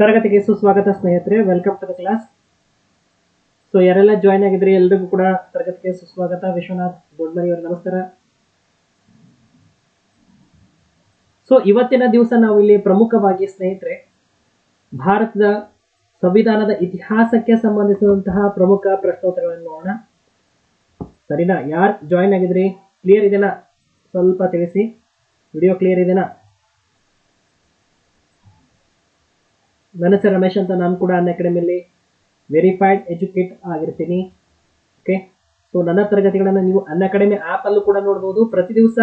ತರಗತಿಗೆ ಸುಸ್ವಾಗತ ಸ್ನೇಹಿತರೆ welcome to the class so ಯಾರೆಲ್ಲ ಜಾಯ್ನ್ ಆಗಿದ್ರಿ ಎಲ್ರಿಗೂ ಕೂಡ ತರಗತಿಗೆ ಸುಸ್ವಾಗತ. ವಿಶ್ವನಾಥ್ ದೊಡ್ಡಮನಿ ಅವರ, ನಮಸ್ಕಾರ. ಸೊ ಇವತ್ತಿನ ದಿವಸ ನಾವು ಇಲ್ಲಿ ಪ್ರಮುಖವಾಗಿ ಸ್ನೇಹಿತರೆ, ಭಾರತದ ಸಂವಿಧಾನದ ಇತಿಹಾಸಕ್ಕೆ ಸಂಬಂಧಿಸಿದಂತಹ ಪ್ರಮುಖ ಪ್ರಶ್ನೋತ್ತರಗಳನ್ನು ನೋಡೋಣ. ಸರಿನಾ? ಯಾರು ಜಾಯ್ನ್ ಆಗಿದ್ರಿ ಕ್ಲಿಯರ್ ಇದೆನಾ? ಸ್ವಲ್ಪ ತಿಳಿಸಿ. ವಿಡಿಯೋ ಕ್ಲಿಯರ್ ಇದೆನಾ? ನನ್ನ ಹೆಸರು ರಮೇಶ್ ಅಂತ ನಾನು ಕೂಡ ಅನ್ ಅಕಾಡೆಮಿಯಲ್ಲಿ ವೆರಿಫೈಡ್ ಎಜುಕೇಟ್ ಆಗಿರ್ತೀನಿ. ಓಕೆ ಸೊ ನನ್ನ ತರಗತಿಗಳನ್ನು ನೀವು ಅನ್ ಅಕಾಡೆಮಿ ಆ್ಯಪಲ್ಲೂ ಕೂಡ ನೋಡ್ಬೋದು. ಪ್ರತಿ ದಿವಸ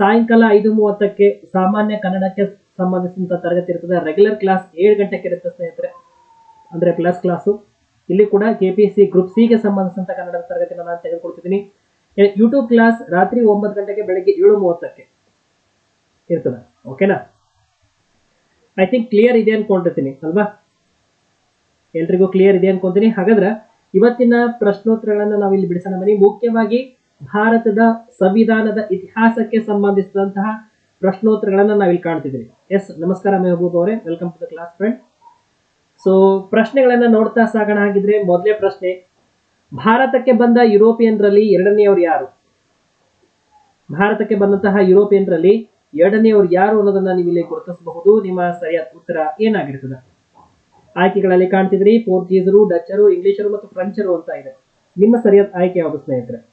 ಸಾಯಂಕಾಲ ಐದು ಮೂವತ್ತಕ್ಕೆ ಸಾಮಾನ್ಯ ಕನ್ನಡಕ್ಕೆ ಸಂಬಂಧಿಸಿದಂಥ ತರಗತಿ ಇರ್ತದೆ. ರೆಗ್ಯುಲರ್ ಕ್ಲಾಸ್ ಏಳು ಗಂಟೆಗೆ ಇರುತ್ತೆ ಸ್ನೇಹಿತರೆ. ಅಂದರೆ ಪ್ಲಸ್ ಕ್ಲಾಸು ಇಲ್ಲಿ ಕೂಡ ಕೆ ಪಿ ಸಿ ಗ್ರೂಪ್ ಸಿಗೆ ಸಂಬಂಧಿಸಿದಂಥ ಕನ್ನಡದ ತರಗತಿನ ನಾನು ತೆಗೆದುಕೊಳ್ತಿದ್ದೀನಿ ಯೂಟ್ಯೂಬ್ ಕ್ಲಾಸ್ ರಾತ್ರಿ ಒಂಬತ್ತು ಗಂಟೆಗೆ ಬೆಳಗ್ಗೆ ಏಳು ಮೂವತ್ತಕ್ಕೆ ಇರ್ತದೆ. ಓಕೆನಾ ಐ ಥಿಂಕ್ ಕ್ಲಿಯರ್ ಇದೆ ಅನ್ಕೊಂಡಿರ್ತೀನಿ, ಅಲ್ವಾ? ಎಲ್ರಿಗೂ ಕ್ಲಿಯರ್ ಇದೆ ಅನ್ಕೊಂತೀನಿ ಹಾಗಾದ್ರೆ ಇವತ್ತಿನ ಪ್ರಶ್ನೋತ್ತರಗಳನ್ನು ನಾವು ಇಲ್ಲಿ ಬಿಡಿಸೋಣ. ಬನ್ನಿ, ಮುಖ್ಯವಾಗಿ ಭಾರತದ ಸಂವಿಧಾನದ ಇತಿಹಾಸಕ್ಕೆ ಸಂಬಂಧಿಸಿದಂತಹ ಪ್ರಶ್ನೋತ್ತರಗಳನ್ನು ಇಲ್ಲಿ ಕಾಣ್ತಿದ್ದೀವಿ ಎಸ್ ನಮಸ್ಕಾರ ಮೆಹಬೂಬ್ ಅವರೇ. Welcome to the class friend so ಪ್ರಶ್ನೆಗಳನ್ನ ನೋಡ್ತಾ ಸಾಗಣ. ಆಗಿದ್ರೆ ಮೊದಲೇ ಪ್ರಶ್ನೆ, ಭಾರತಕ್ಕೆ ಬಂದ ಯುರೋಪಿಯನ್ರಲ್ಲಿ ಎರಡನೆಯವರು ಯಾರು? ಭಾರತಕ್ಕೆ ಬಂದಂತಹ ಯುರೋಪಿಯನ್ರಲ್ಲಿ ಎರಡನೆಯವರು ಯಾರು ಅನ್ನೋದನ್ನ ನೀವು ಇಲ್ಲಿ ಗುರುತಿಸಬಹುದು. ನಿಮ್ಮ ಸರಿಯಾದ ಉತ್ತರ ಏನಾಗಿರ್ತದೆ? ಆಯ್ಕೆಗಳಲ್ಲಿ ಕಾಣ್ತಿದ್ರಿ, ಪೋರ್ಚುಗೀಸರು, ಡಚ್ಚರು, ಇಂಗ್ಲಿಷರು ಮತ್ತು ಫ್ರೆಂಚರು ಅಂತ ಇದೆ. ನಿಮ್ಮ ಸರಿಯಾದ ಆಯ್ಕೆ ಯಾವುದು ಸ್ನೇಹಿತರೆ?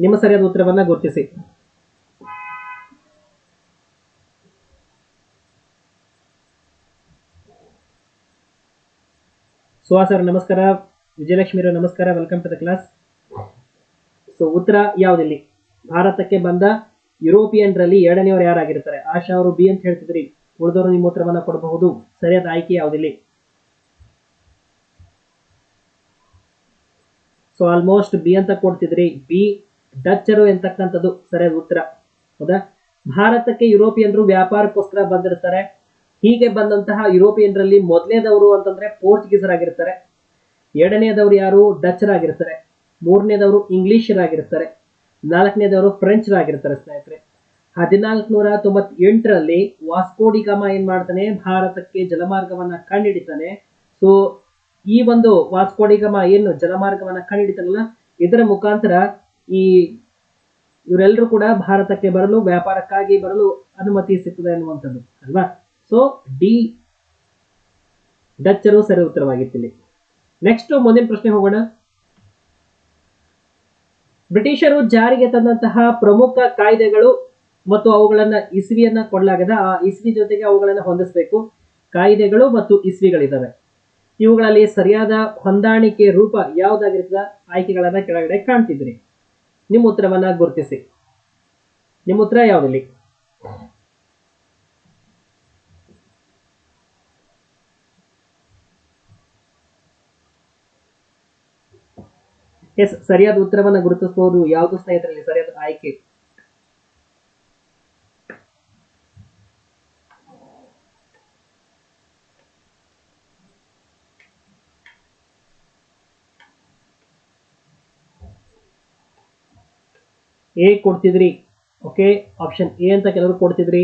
ನಿಮ್ಮ ಸರಿಯಾದ ಉತ್ತರವನ್ನ ಗುರುತಿಸಿ. ಸುಹಾಸರ್ ನಮಸ್ಕಾರ. ವಿಜಯಲಕ್ಷ್ಮಿಯರು ನಮಸ್ಕಾರ. Welcome to the class so ಉತ್ತರ ಯಾವುದಿಲ್ಲಿ? ಭಾರತಕ್ಕೆ ಬಂದ ಯುರೋಪಿಯನ್ರಲ್ಲಿ ಎರಡನೆಯವರು ಯಾರಾಗಿರ್ತಾರೆ? ಆಶಾ ಅವರು ಬಿ ಅಂತ ಹೇಳ್ತಿದ್ರಿ. ಉಳಿದವರು ನಿಮ್ಮ ಉತ್ತರವನ್ನ ಕೊಡಬಹುದು. ಸರಿಯಾದ ಆಯ್ಕೆ ಯಾವುದಿಲ್ಲ? ಸೊ ಆಲ್ಮೋಸ್ಟ್ ಬಿ ಅಂತ ಕೊಡ್ತಿದ್ರಿ. ಬಿ ಡಚ್ಚರು ಎಂತಕ್ಕಂಥದ್ದು? ಸರಿಯಾದ ಉತ್ತರ. ಹೌದಾ? ಭಾರತಕ್ಕೆ ಯುರೋಪಿಯನ್ರು ವ್ಯಾಪಾರಕ್ಕೋಸ್ಕರ ಬಂದಿರ್ತಾರೆ. ಹೀಗೆ ಬಂದಂತಹ ಯುರೋಪಿಯನ್ರಲ್ಲಿ ಮೊದಲನೇದವರು ಅಂತಂದ್ರೆ ಪೋರ್ಚುಗೀಸರಾಗಿರ್ತಾರೆ. ಎರಡನೇದವರು ಯಾರು? ಡಚ್ಚರಾಗಿರ್ತಾರೆ. ಮೂರನೇದವರು ಇಂಗ್ಲಿಷರಾಗಿರ್ತಾರೆ. ನಾಲ್ಕನೇದವರು ಫ್ರೆಂಚ್ರಾಗಿರ್ತಾರೆ ಸ್ನೇಹಿತರೆ. ಹದಿನಾಲ್ಕುನೂರ ತೊಂಬತ್ತೆಂಟರಲ್ಲಿ ವಾಸ್ಕೋಡಿಗಾಮ ಏನ್ ಮಾಡ್ತಾನೆ? ಭಾರತಕ್ಕೆ ಜಲಮಾರ್ಗವನ್ನ ಕಂಡುಹಿಡಿತಾನೆ ಸೊ ಈ ಒಂದು ವಾಸ್ಕೋಡಿಗಮ ಏನು ಜಲಮಾರ್ಗವನ್ನ ಕಂಡುಹಿಡಿತಾನಲ್ಲ ಇದರ ಮುಖಾಂತರ ಈ ಇವರೆಲ್ಲರೂ ಕೂಡ ಭಾರತಕ್ಕೆ ಬರಲು, ವ್ಯಾಪಾರಕ್ಕಾಗಿ ಬರಲು ಅನುಮತಿ ಸಿಗ್ತದೆ ಅನ್ನುವಂಥದ್ದು, ಅಲ್ವಾ? ಸೊ ಡಿ ಡಚ್ಚರು ಸರಿ ಉತ್ತರವಾಗಿತ್ತು ಇಲ್ಲಿ. ನೆಕ್ಸ್ಟ್ ಮುಂದಿನ ಪ್ರಶ್ನೆ ಹೋಗೋಣ. ಬ್ರಿಟಿಷರು ಜಾರಿಗೆ ತಂದಂತಹ ಪ್ರಮುಖ ಕಾಯ್ದೆಗಳು ಮತ್ತು ಅವುಗಳನ್ನ ಇಸ್ವಿಯನ್ನ ಕೊಡಲಾಗದ, ಆ ಇಸ್ವಿ ಜೊತೆಗೆ ಅವುಗಳನ್ನ ಹೊಂದಿಸಬೇಕು. ಕಾಯ್ದೆಗಳು ಮತ್ತು ಇಸ್ವಿಗಳಿದ್ದಾವೆ ಇವುಗಳಲ್ಲಿ ಸರಿಯಾದ ಹೊಂದಾಣಿಕೆ ರೂಪ ಯಾವುದಾಗಿರ್ತದ? ಆಯ್ಕೆಗಳನ್ನ ಕೆಳಗಡೆ ಕಾಣ್ತಿದ್ರಿ ನಿಮ್ಮ ಉತ್ತರವನ್ನ ಗುರುತಿಸಿ. ನಿಮ್ಮ ಉತ್ತರ ಯಾವ್ದಿಲ್ಲಿ? ಎಸ್, ಸರಿಯಾದ ಉತ್ತರವನ್ನು ಗುರುತಿಸಬಹುದು ಯಾವುದು ಸ್ನೇಹಿತರಲ್ಲಿ ಸರಿಯಾದ ಆಯ್ಕೆ? ಎ ಕೊಡ್ತಿದ್ರಿ. ಓಕೆ, ಆಪ್ಷನ್ ಎ ಅಂತ ಕೆಲವರು ಕೊಡ್ತಿದ್ರಿ.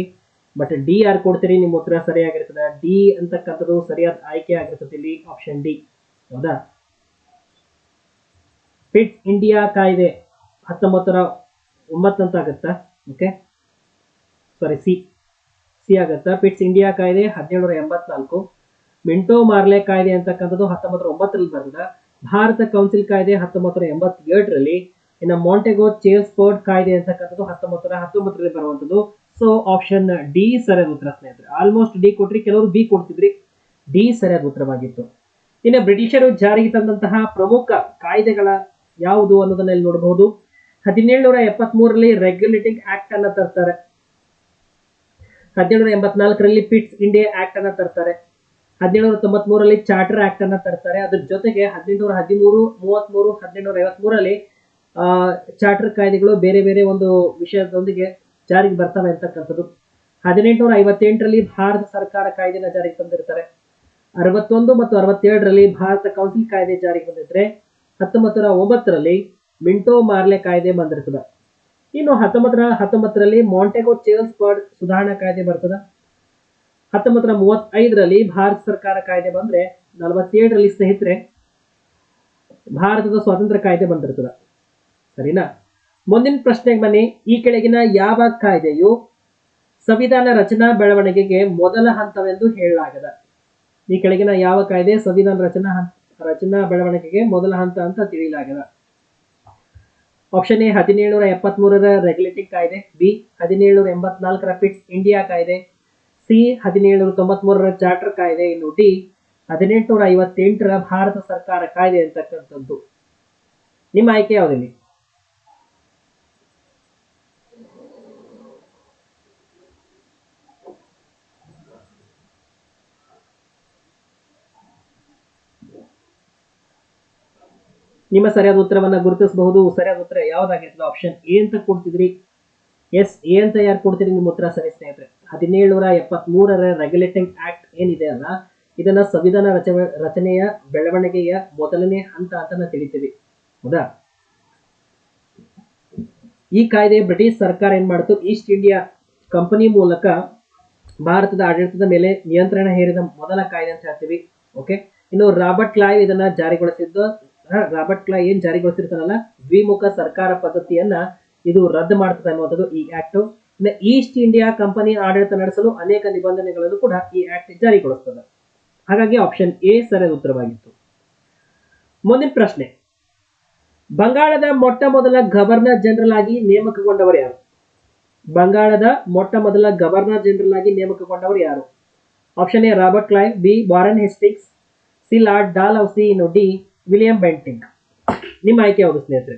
ಬಟ್ ಡಿ ಯಾರು ಕೊಡ್ತೀರಿ? ನಿಮ್ಮ ಉತ್ತರ ಸರಿಯಾಗಿರ್ತದೆ. ಡಿ ಅಂತಕ್ಕಂಥದ್ದು ಸರಿಯಾದ ಆಯ್ಕೆ ಆಗಿರ್ತದೆ ಇಲ್ಲಿ. Option D. ಹೌದಾ? ಪಿಟ್ಸ್ ಇಂಡಿಯಾ ಕಾಯ್ದೆ ಹತ್ತೊಂಬತ್ತರ ಒಂಬತ್ತು ಅಂತ ಆಗುತ್ತಾ? ಓಕೆ ಸಾರಿ ಸಿ ಸಿ ಆಗುತ್ತಾ? ಫಿಟ್ಸ್ ಇಂಡಿಯಾ ಕಾಯ್ದೆ ಹದಿನೇಳುನೂರ ಎಂಬತ್ನಾಲ್ಕು. ಮಿಂಟೋ ಮಾರ್ಲೆ ಕಾಯ್ದೆ ಅಂತಕ್ಕಂಥದ್ದು ಹತ್ತೊಂಬತ್ತರ ಒಂಬತ್ತರಲ್ಲಿ ಬಂದ. ಭಾರತ ಕೌನ್ಸಿಲ್ ಕಾಯ್ದೆ ಹತ್ತೊಂಬತ್ತರ ಎಂಬತ್ತೇಳರಲ್ಲಿ. ಇನ್ನು ಮಾಂಟೆಗೋ ಚೇಲ್ಸ್ಫೋರ್ಡ್ ಕಾಯ್ದೆ ಅಂತಕ್ಕಂಥದ್ದು ಹತ್ತೊಂಬತ್ತರ ಹತ್ತೊಂಬತ್ತರಲ್ಲಿ ಬರುವಂಥದ್ದು. ಸೊ ಆಪ್ಷನ್ ಡಿ ಸರಿಯಾದ ಉತ್ತರ ಸ್ನೇಹಿತರೆ. ಆಲ್ಮೋಸ್ಟ್ ಡಿ ಕೊಟ್ರಿ, ಕೆಲವರು ಬಿ ಕೊಡ್ತಿದ್ರಿ. ಡಿ ಸರಿಯಾದ ಉತ್ತರವಾಗಿತ್ತು. ಇನ್ನು ಬ್ರಿಟಿಷರು ಜಾರಿಗೆ ತಂದಂತಹ ಪ್ರಮುಖ ಕಾಯ್ದೆಗಳ ಯಾವುದು ಅನ್ನೋದನ್ನ ಇಲ್ಲಿ ನೋಡಬಹುದು. ಹದಿನೇಳುನೂರ ಎಪ್ಪತ್ಮೂರರಲ್ಲಿ ರೆಗ್ಯುಲೇಟಿಂಗ್ ಆಕ್ಟ್ ಅನ್ನ ತರ್ತಾರೆ. ಹದಿನೇಳುನೂರ ಎಂಬತ್ನಾಲ್ಕರಲ್ಲಿ ಪಿಟ್ಸ್ ಇಂಡಿಯಾ ಆಕ್ಟ್ ಅನ್ನ ತರ್ತಾರೆ. ಹದಿನೇಳುನೂರ ತೊಂಬತ್ಮೂರರಲ್ಲಿ ಚಾರ್ಟರ್ ಆಕ್ಟ್ ಅನ್ನ ತರ್ತಾರೆ. ಅದ್ರ ಜೊತೆಗೆ ಹದಿನೆಂಟುನೂರ ಹದಿಮೂರು, ಮೂವತ್ಮೂರು, ಹದಿನೆಂಟುನೂರ ಐವತ್ಮೂರರಲ್ಲಿ, ಆ ಚಾರ್ಟರ್ ಕಾಯ್ದೆಗಳು ಬೇರೆ ಬೇರೆ ಒಂದು ವಿಷಯದೊಂದಿಗೆ ಜಾರಿಗೆ ಬರ್ತವೆ ಅಂತಕ್ಕಂಥದ್ದು. ಹದಿನೆಂಟುನೂರ ಐವತ್ತೆಂಟರಲ್ಲಿ ಭಾರತ ಸರ್ಕಾರ ಕಾಯ್ದೆನ ಜಾರಿಗೆ ತಂದಿರ್ತಾರೆ. ಅರವತ್ತೊಂದು ಮತ್ತು ಅರವತ್ತೇಳರಲ್ಲಿ ಭಾರತ ಕೌನ್ಸಿಲ್ ಕಾಯ್ದೆ ಜಾರಿಗೆ ಬಂದಿದ್ರೆ ಹತ್ತೊಂಬತ್ತರ ಒಂಬತ್ತರಲ್ಲಿ ಮಿಂಟೋ ಮಾರ್ಲೆ ಕಾಯ್ದೆ ಬಂದಿರ್ತದೆ. ಇನ್ನು ಹತ್ತೊಂಬತ್ತರ ಹತ್ತೊಂಬತ್ತರಲ್ಲಿ ಮಾಂಟೆಗೋ ಚೇರ್ಸ್ ಬರ್ಡ್ ಸುಧಾರಣಾ ಕಾಯ್ದೆ ಬರ್ತದ. ಹತ್ತೊಂಬತ್ತು ನೂರ ಮೂವತ್ತೈದರಲ್ಲಿ ಭಾರತ ಸರ್ಕಾರ ಕಾಯ್ದೆ ಬಂದ್ರೆ ನಲವತ್ತೇಳರಲ್ಲಿ ಸ್ನೇಹಿತರೆ, ಭಾರತದ ಸ್ವಾತಂತ್ರ್ಯ ಕಾಯ್ದೆ ಬಂದಿರ್ತದ. ಸರಿನಾ? ಮುಂದಿನ ಪ್ರಶ್ನೆಗೆ ಬನ್ನಿ. ಈ ಕೆಳಗಿನ ಯಾವ ಕಾಯ್ದೆಯು ಸಂವಿಧಾನ ರಚನಾ ಬೆಳವಣಿಗೆಗೆ ಮೊದಲ ಹಂತವೆಂದು ಹೇಳಲಾಗದ. ಈ ಕೆಳಗಿನ ಯಾವ ಕಾಯ್ದೆ ಸಂವಿಧಾನ ರಚನಾ ಹಂತ ರಚನಾ ಬೆಳವಣಿಗೆಗೆ ಮೊದಲ ಹಂತ ಅಂತ ತಿಳಿಯಲಾಗಿದೆ. ಆಪ್ಷನ್ ಎ ಹದಿನೇಳುನೂರ ಎಪ್ಪತ್ಮೂರರ ರೆಗ್ಯುಲೇಟಿಂಗ್ ಕಾಯ್ದೆ. ಬಿ ಹದಿನೇಳುನೂರ ಎಂಬತ್ನಾಲ್ಕರ ಪಿಟ್ಸ್ ಇಂಡಿಯಾ ಕಾಯ್ದೆ. ಸಿ ಹದಿನೇಳುನೂರ ತೊಂಬತ್ಮೂರರ ಚಾರ್ಟರ್ ಕಾಯ್ದೆ. ಇನ್ನು ಡಿ ಹದಿನೆಂಟುನೂರ ಐವತ್ತೆಂಟರ ಭಾರತ ಸರ್ಕಾರ ಕಾಯ್ದೆ ಅಂತಕ್ಕಂಥದ್ದು. ನಿಮ್ಮ ಆಯ್ಕೆ ಯಾವುದಿಲ್ಲಿ? ನಿಮ್ಮ ಸರಿಯಾದ ಉತ್ತರವನ್ನ ಗುರುತಿಸಬಹುದು, ಸರಿಯಾದ ಉತ್ತರ ಯಾವ್ದಾಗಿರ್ತದೆ? ಆಪ್ಷನ್ ಎ ಅಂತ ಕೊಡ್ತಿದ್ರಿ. ಎಸ್ ಎ ಅಂತ ಯಾರು ಕೊಡ್ತೀರಿ ನಿಮ್ಮ ಉತ್ತರ ಸರಿ ಸ್ನೇಹಿತರೆ. ಹದಿನೇಳುನೂರ ಎಪ್ಪತ್ಮೂರರ ರೆಗ್ಯುಲೇಟಿಂಗ್ ಆಕ್ಟ್ ಏನಿದೆ ಅಲ್ಲ, ಇದನ್ನ ಸಂವಿಧಾನ ರಚ ರಚನೆಯ ಬೆಳವಣಿಗೆಯ ಮೊದಲನೇ ಹಂತ ಅಂತ ನಾವು ತಿಳಿತೀವಿ. ಹೌದಾ? ಈ ಕಾಯ್ದೆ ಬ್ರಿಟಿಷ್ ಸರ್ಕಾರ ಏನ್ ಮಾಡ್ತು? ಈಸ್ಟ್ ಇಂಡಿಯಾ ಕಂಪನಿ ಮೂಲಕ ಭಾರತದ ಆಡಳಿತದ ಮೇಲೆ ನಿಯಂತ್ರಣ ಹೇರಿದ ಮೊದಲ ಕಾಯ್ದೆ ಅಂತ ಹೇಳ್ತೀವಿ. ಓಕೆ ಇನ್ನು ರಾಬರ್ಟ್ ಕ್ಲೈವ್ ಇದನ್ನ ಜಾರಿಗೊಳಿಸಿದ್ದು ರಾಬರ್ಟ್ ಕ್ಲಾ ಏನ್ ಜಾರಿಗೊಳಿಸಿರ್ತಾನಲ್ಲ? ದ್ವಿಮುಖ ಸರ್ಕಾರ ಪದ್ಧತಿಯನ್ನ ಇದು ರದ್ದು ಮಾಡ್ತದೆ ಅನ್ನುವಂಥದ್ದು ಈ ಆಕ್ಟ್ ಈಸ್ಟ್ ಇಂಡಿಯಾ ಕಂಪನಿ ಆಡಳಿತ ನಡೆಸಲು ಅನೇಕ ನಿಬಂಧನೆಗಳನ್ನು ಕೂಡ ಈ ಆಕ್ಟ್ ಜಾರಿಗೊಳಿಸ್ತದೆ. ಹಾಗಾಗಿ ಆಪ್ಷನ್ ಎ ಸರಿಯಾದ ಉತ್ತರವಾಗಿತ್ತು. ಮುಂದಿನ ಪ್ರಶ್ನೆ. ಬಂಗಾಳದ ಮೊಟ್ಟ ಮೊದಲ ಗವರ್ನರ್ ಜನರಲ್ ಆಗಿ ನೇಮಕಗೊಂಡವರು ಯಾರು? ಬಂಗಾಳದ ಮೊಟ್ಟ ಮೊದಲ ಗವರ್ನರ್ ಜನರಲ್ ಆಗಿ ನೇಮಕಗೊಂಡವರು ಯಾರು? Option A Robert Clive B Warren Hastings C Lord Dalhousie C ಇನ್ನು ಡಿ ವಿಲಿಯಂ ಬೆಂಟಿಂಗ್. ನಿಮ್ಮ ಆಯ್ಕೆ ಯಾವುದು, ಸ್ನೇಹಿತರೆ?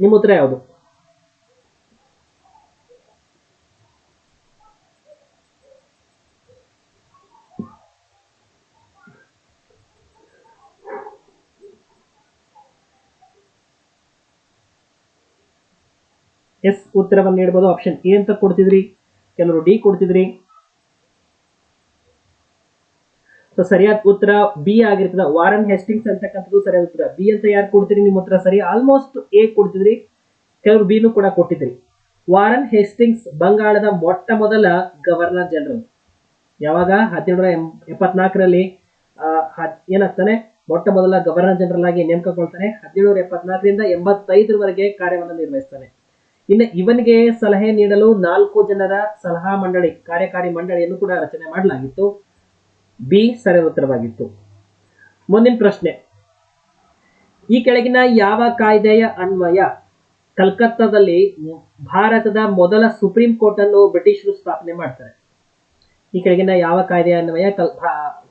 ನಿಮ್ಮ ಉತ್ತರ ಯಾವುದು? ಎಸ್, ಉತ್ತರವನ್ನು ನೀಡಬಹುದು ಆಪ್ಷನ್ ಎ ಅಂತ ಕೊಡ್ತಿದ್ರಿ. ಕೆಲವರು ಡಿ ಕೊಡ್ತಿದ್ರಿ. ಸೊ ಸರಿಯಾದ ಉತ್ತರ ಬಿ ಆಗಿರ್ತದ. ವಾರನ್ ಹೆಸ್ಟಿಂಗ್ಸ್ ಅಂತಕ್ಕಂಥದ್ದು ಸರಿಯಾದ ಉತ್ತರ. ಬಿ ಅಂತ ಯಾರು ಕೊಡ್ತೀರಿ? ನಿಮ್ಮ ಉತ್ತರ ಸರಿ. ಆಲ್ಮೋಸ್ಟ್ ಎ ಕೊಡ್ತಿದ್ರಿ. ಕೆಲವರು ಬಿನು ಕೂಡ ಕೊಟ್ಟಿದ್ರಿ. ವಾರನ್ ಹೆಸ್ಟಿಂಗ್ಸ್ ಬಂಗಾಳದ ಮೊಟ್ಟ ಮೊದಲ ಗವರ್ನರ್ ಜನರಲ್ ಯಾವಾಗ? ಹದಿನೇಳರ ಎಪ್ಪತ್ನಾಲ್ಕರಲ್ಲಿ ಏನಾಗ್ತಾನೆ? ಮೊಟ್ಟ ಮೊದಲ ಗವರ್ನರ್ ಜನರಲ್ ಆಗಿ ನೇಮಕಗೊಳ್ತಾನೆ ಹದಿನೇಳರ ಎಪ್ಪತ್ನಾಲ್ಕರಿಂದ ಎಂಬತ್ತೈದರವರೆಗೆ ಕಾರ್ಯವನ್ನು ನಿರ್ವಹಿಸ್ತಾನೆ. ಇನ್ನು ಇವನಿಗೆ ಸಲಹೆ ನೀಡಲು ನಾಲ್ಕು ಜನರ ಸಲಹಾ ಮಂಡಳಿ, ಕಾರ್ಯಕಾರಿ ಮಂಡಳಿಯನ್ನು ಕೂಡ ರಚನೆ ಮಾಡಲಾಗಿತ್ತು. ಬಿ ಸರಿಯಾದ ಉತ್ತರವಾಗಿತ್ತು ಮುಂದಿನ ಪ್ರಶ್ನೆ. ಈ ಕೆಳಗಿನ ಯಾವ ಕಾಯ್ದೆಯ ಅನ್ವಯ ಕಲ್ಕತ್ತಾದಲ್ಲಿ ಭಾರತದ ಮೊದಲ ಸುಪ್ರೀಂ ಕೋರ್ಟ್ ಅನ್ನು ಬ್ರಿಟಿಷರು ಸ್ಥಾಪನೆ ಮಾಡ್ತಾರೆ? ಈ ಕೆಳಗಿನ ಯಾವ ಕಾಯ್ದೆಯ ಅನ್ವಯ ಕಲ್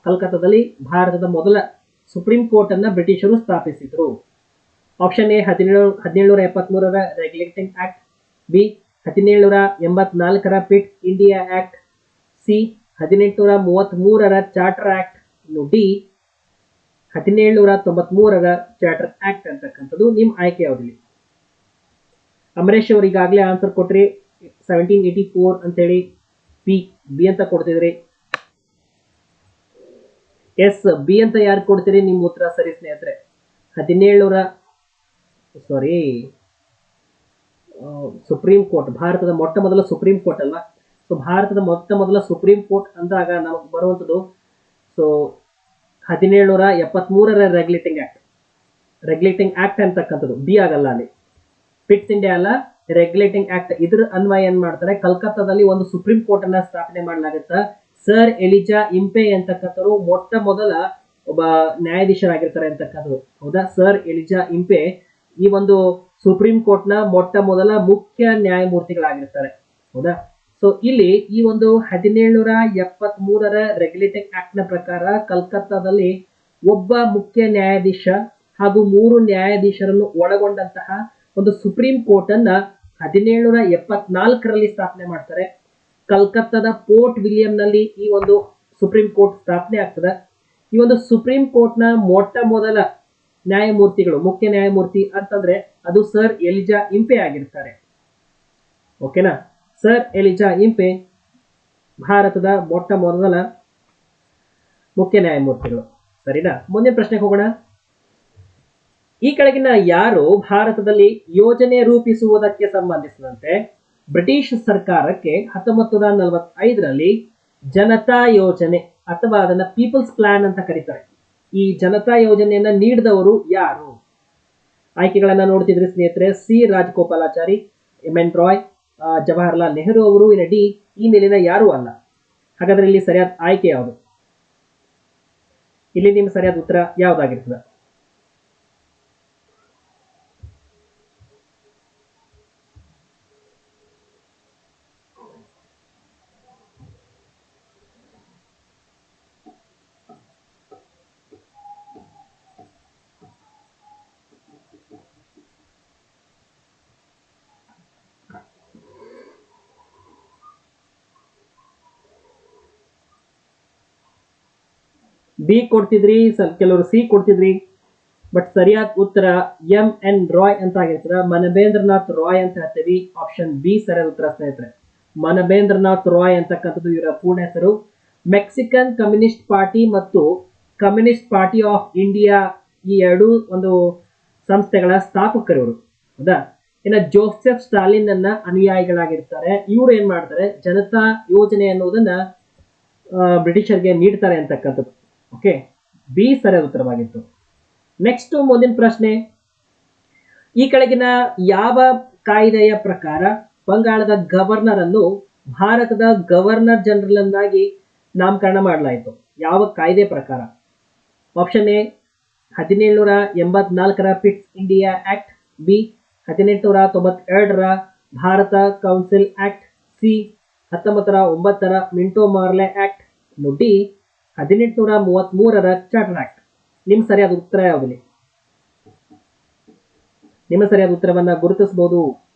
ಕಲ್ಕತ್ತಾದಲ್ಲಿ ಭಾರತದ ಮೊದಲ ಸುಪ್ರೀಂ ಕೋರ್ಟ್ ಅನ್ನ ಬ್ರಿಟಿಷರು ಸ್ಥಾಪಿಸಿದರು? ಆಪ್ಷನ್ ಎ ಹದಿನೇಳು ಹದಿನೇಳುನೂರ ಎಪ್ಪತ್ಮೂರರ ರೆಗ್ಯುಲೇಟಿಂಗ್ ಆಕ್ಟ್, ಬಿ ಹದಿನೇಳುನೂರ ಎಂಬತ್ನಾಲ್ಕರ ಪಿಟ್ ಇಂಡಿಯಾ ಆಕ್ಟ್, ಸಿ ಹದಿನೆಂಟುನೂರ ಮೂವತ್ತ್ಮೂರರ ಚಾರ್ಟರ್ ಇನ್ನು ಡಿ ಹದಿನೇಳುನೂರ ತೊಂಬತ್ಮೂರರ ಚಾರ್ಟರ್ ಆಕ್ಟ್ ಅಂತಕ್ಕಂಥದ್ದು ನಿಮ್ಮ ಆಯ್ಕೆ ಯಾವುದಿಲ್ಲ? ಅಮರೇಶ್ ಅವರು ಈಗಾಗಲೇ ಆನ್ಸರ್ ಕೊಟ್ರಿ ಸೆವೆಂಟೀನ್ ಏಯ್ಟಿ ಫೋರ್ ಅಂತೇಳಿ ಪಿ ಬಿ ಅಂತ ಕೊಡ್ತಿದ್ರಿ. ಎಸ್ ಬಿ ಅಂತ ಯಾರು ಕೊಡ್ತೀರಿ? ನಿಮ್ಮ ಉತ್ತರ ಸರಿ ಸ್ನೇಹಿತರೆ. ಹದಿನೇಳುನೂರ ಸಾರಿ ಸುಪ್ರೀಂ ಕೋರ್ಟ್, ಭಾರತದ ಮೊಟ್ಟ ಮೊದಲ ಸುಪ್ರೀಂ ಕೋರ್ಟ್ ಅಲ್ವಾ? ಸೊ ಭಾರತದ ಮೊತ್ತ ಮೊದಲ ಸುಪ್ರೀಂ ಕೋರ್ಟ್ ಅಂದಾಗ ನಮಗೆ ಬರುವಂಥದ್ದು ಸೊ ಹದಿನೇಳುನೂರ ಎಪ್ಪತ್ಮೂರರ ರೆಗ್ಯುಲೇಟಿಂಗ್ ಆಕ್ಟ್ ರೆಗ್ಯುಲೇಟಿಂಗ್ ಆಕ್ಟ್ ಅಂತಕ್ಕಂಥದ್ದು. ಬಿ ಆಗಲ್ಲ ಅಲ್ಲಿ. ಪಿಟ್ಸ್ ಇಂಡಿಯಾ ಅಲ್ಲ. ರೆಗ್ಯುಲೇಟಿಂಗ್ ಆಕ್ಟ್ ಇದ್ರ ಅನ್ವಯ ಏನು ಮಾಡ್ತಾರೆ? ಕಲ್ಕತ್ತಾದಲ್ಲಿ ಒಂದು ಸುಪ್ರೀಂ ಕೋರ್ಟ್ ಅನ್ನ ಸ್ಥಾಪನೆ ಮಾಡಲಾಗುತ್ತೆ. ಸರ್ ಎಲಿಜಾ ಇಂಪೆ ಅಂತಕ್ಕಂಥವ್ರು ಮೊಟ್ಟ ಮೊದಲ ಒಬ್ಬ ನ್ಯಾಯಾಧೀಶರಾಗಿರ್ತಾರೆ ಅಂತಕ್ಕಂಥದ್ದು. ಹೌದಾ? ಸರ್ ಎಲಿಜಾ ಇಂಪೆ ಈ ಒಂದು ಸುಪ್ರೀಂ ಕೋರ್ಟ್ನ ಮೊಟ್ಟ ಮೊದಲ ಮುಖ್ಯ ನ್ಯಾಯಮೂರ್ತಿಗಳಾಗಿರ್ತಾರೆ. ಹೌದಾ? ಸೊ ಇಲ್ಲಿ ಈ ಒಂದು ಹದಿನೇಳುನೂರ ಎಪ್ಪತ್ತ್ ಮೂರರ ರೆಗ್ಯುಲೇಟಿಂಗ್ ಆಕ್ಟ್ನ ಪ್ರಕಾರ ಕಲ್ಕತ್ತಾದಲ್ಲಿ ಒಬ್ಬ ಮುಖ್ಯ ನ್ಯಾಯಾಧೀಶ ಹಾಗೂ ಮೂರು ನ್ಯಾಯಾಧೀಶರನ್ನು ಒಳಗೊಂಡಂತಹ ಒಂದು ಸುಪ್ರೀಂ ಕೋರ್ಟ್ ಅನ್ನ ಹದಿನೇಳುನೂರ ಎಪ್ಪತ್ನಾಲ್ಕರಲ್ಲಿ ಸ್ಥಾಪನೆ ಮಾಡ್ತಾರೆ. ಕಲ್ಕತ್ತಾದ ಪೋರ್ಟ್ ವಿಲಿಯಂ ನಲ್ಲಿ ಈ ಒಂದು ಸುಪ್ರೀಂ ಕೋರ್ಟ್ ಸ್ಥಾಪನೆ ಆಗ್ತದೆ. ಈ ಒಂದು ಸುಪ್ರೀಂ ಕೋರ್ಟ್ನ ಮೊಟ್ಟ ಮೊದಲ ನ್ಯಾಯಮೂರ್ತಿಗಳು, ಮುಖ್ಯ ನ್ಯಾಯಮೂರ್ತಿ ಅಂತಂದ್ರೆ ಅದು ಸರ್ ಎಲಿಜಾ ಇಂಪೆ ಆಗಿರ್ತಾರೆ. ಓಕೆನಾ ಸರ್ ಎಲಿಜಾ ಇಂಪೆ, ಭಾರತದ ಮೊಟ್ಟ ಮೊದಲ ಮುಖ್ಯ ನ್ಯಾಯಮೂರ್ತಿಗಳು. ಸರಿನಾ? ಮುಂದಿನ ಪ್ರಶ್ನೆಗೆ ಹೋಗೋಣ. ಈ ಕೆಳಗಿನ ಯಾರು ಭಾರತದಲ್ಲಿ ಯೋಜನೆ ರೂಪಿಸುವುದಕ್ಕೆ ಸಂಬಂಧಿಸಿದಂತೆ ಬ್ರಿಟಿಷ್ ಸರ್ಕಾರಕ್ಕೆ ಹತ್ತೊಂಬತ್ತು ನೂರ ನಲವತ್ತೈದರಲ್ಲಿ ಜನತಾ ಯೋಜನೆ ಅಥವಾ ಅದನ್ನ ಪೀಪಲ್ಸ್ ಪ್ಲಾನ್ ಅಂತ ಕರೀತಾರೆ. ಈ ಜನತಾ ಯೋಜನೆಯನ್ನ ನೀಡಿದವರು ಯಾರು? ಆಯ್ಕೆಗಳನ್ನ ನೋಡ್ತಿದ್ರಿ ಸ್ನೇಹಿತರೆ, C. Rajagopalachari, M. N. Roy Jawaharlal Nehru ಅವರು ಇನ್ನು ಡಿ ಈ ಮೇಲಿನ ಯಾರೂ ಅಲ್ಲ. ಹಾಗಾದ್ರೆ ಇಲ್ಲಿ ಸರಿಯಾದ ಆಯ್ಕೆ ಯಾವುದು? ಇಲ್ಲಿ ನಿಮ್ಮ ಸರಿಯಾದ ಉತ್ತರ ಯಾವ್ದಾಗಿರ್ತದೆ? ಬಿ ಕೊಡ್ತಿದ್ರಿ ಸ್ವಲ್ಪ ಕೆಲವರು ಸಿ ಕೊಡ್ತಿದ್ರಿ. ಬಟ್ ಸರಿಯಾದ ಉತ್ತರ ಎಂ ಎನ್ ರಾಯ್ ಅಂತ ಆಗಿರ್ತದ. ಮನಬೇಂದ್ರನಾಥ್ ರಾಯ್ ಅಂತ ಹೇಳ್ತೀವಿ. ಆಪ್ಷನ್ ಬಿ ಸರಿಯಾದ ಉತ್ತರ ಸ್ನೇಹಿತರೆ. ಮನಬೇಂದ್ರನಾಥ್ ರಾಯ್ ಅಂತಕ್ಕಂಥದ್ದು ಇವರ ಪೂರ್ಣ ಹೆಸರು. ಮೆಕ್ಸಿಕನ್ ಕಮ್ಯುನಿಸ್ಟ್ ಪಾರ್ಟಿ ಮತ್ತು ಕಮ್ಯುನಿಸ್ಟ್ ಪಾರ್ಟಿ ಆಫ್ ಇಂಡಿಯಾ ಈ ಎರಡು ಒಂದು ಸಂಸ್ಥೆಗಳ ಸ್ಥಾಪಕರು ಇವರು. ಹೌದಾ? ಇನ್ನು ಜೋಸೆಫ್ ಸ್ಟಾಲಿನ್ ಅನ್ನ ಅನುಯಾಯಿಗಳಾಗಿರ್ತಾರೆ. ಇವರು ಏನ್ ಮಾಡ್ತಾರೆ? ಜನತಾ ಯೋಜನೆ ಅನ್ನೋದನ್ನ ಬ್ರಿಟಿಷರ್ಗೆ ನೀಡ್ತಾರೆ ಅಂತಕ್ಕಂಥದ್ದು. ಓಕೆ ಬಿ ಸರಿಯಾದ ಉತ್ತರವಾಗಿತ್ತು. ನೆಕ್ಸ್ಟ್ ಮುಂದಿನ ಪ್ರಶ್ನೆ. ಈ ಕೆಳಗಿನ ಯಾವ ಕಾಯ್ದೆಯ ಪ್ರಕಾರ ಬಂಗಾಳದ ಗವರ್ನರ್ ಅನ್ನು ಭಾರತದ ಗವರ್ನರ್ ಜನರಲ್ ಅನ್ನಾಗಿ ನಾಮಕರಣ ಮಾಡಲಾಯಿತು? ಯಾವ ಕಾಯ್ದೆ ಪ್ರಕಾರ? ಆಪ್ಷನ್ ಎ ಹದಿನೇಳುನೂರ ಎಂಬತ್ನಾಲ್ಕರ ಪಿಟ್ಸ್ ಇಂಡಿಯಾ ಆಕ್ಟ್ ಬಿ ಹದಿನೆಂಟುನೂರ ತೊಂಬತ್ತೆರಡರ ಭಾರತ ಕೌನ್ಸಿಲ್ ಆಕ್ಟ್ ಸಿ ಹತ್ತೊಂಬತ್ತರ ಒಂಬತ್ತರ ಮಿಂಟೋ ಮಾರ್ಲೆ ಆಕ್ಟ್ ಡಿ ಹದಿನೆಂಟುನೂರ ಮೂವತ್ಮೂರರ ಚಾರ್ಟರ್ ಆಕ್ಟ್ ನಿಮ್ ಸರಿಯಾದ ಉತ್ತರ ಯಾವುದಿಲ್ಲ? ನಿಮ್ಮ ಸರಿಯಾದ ಉತ್ತರವನ್ನ ಗುರುತಿಸಬಹುದು.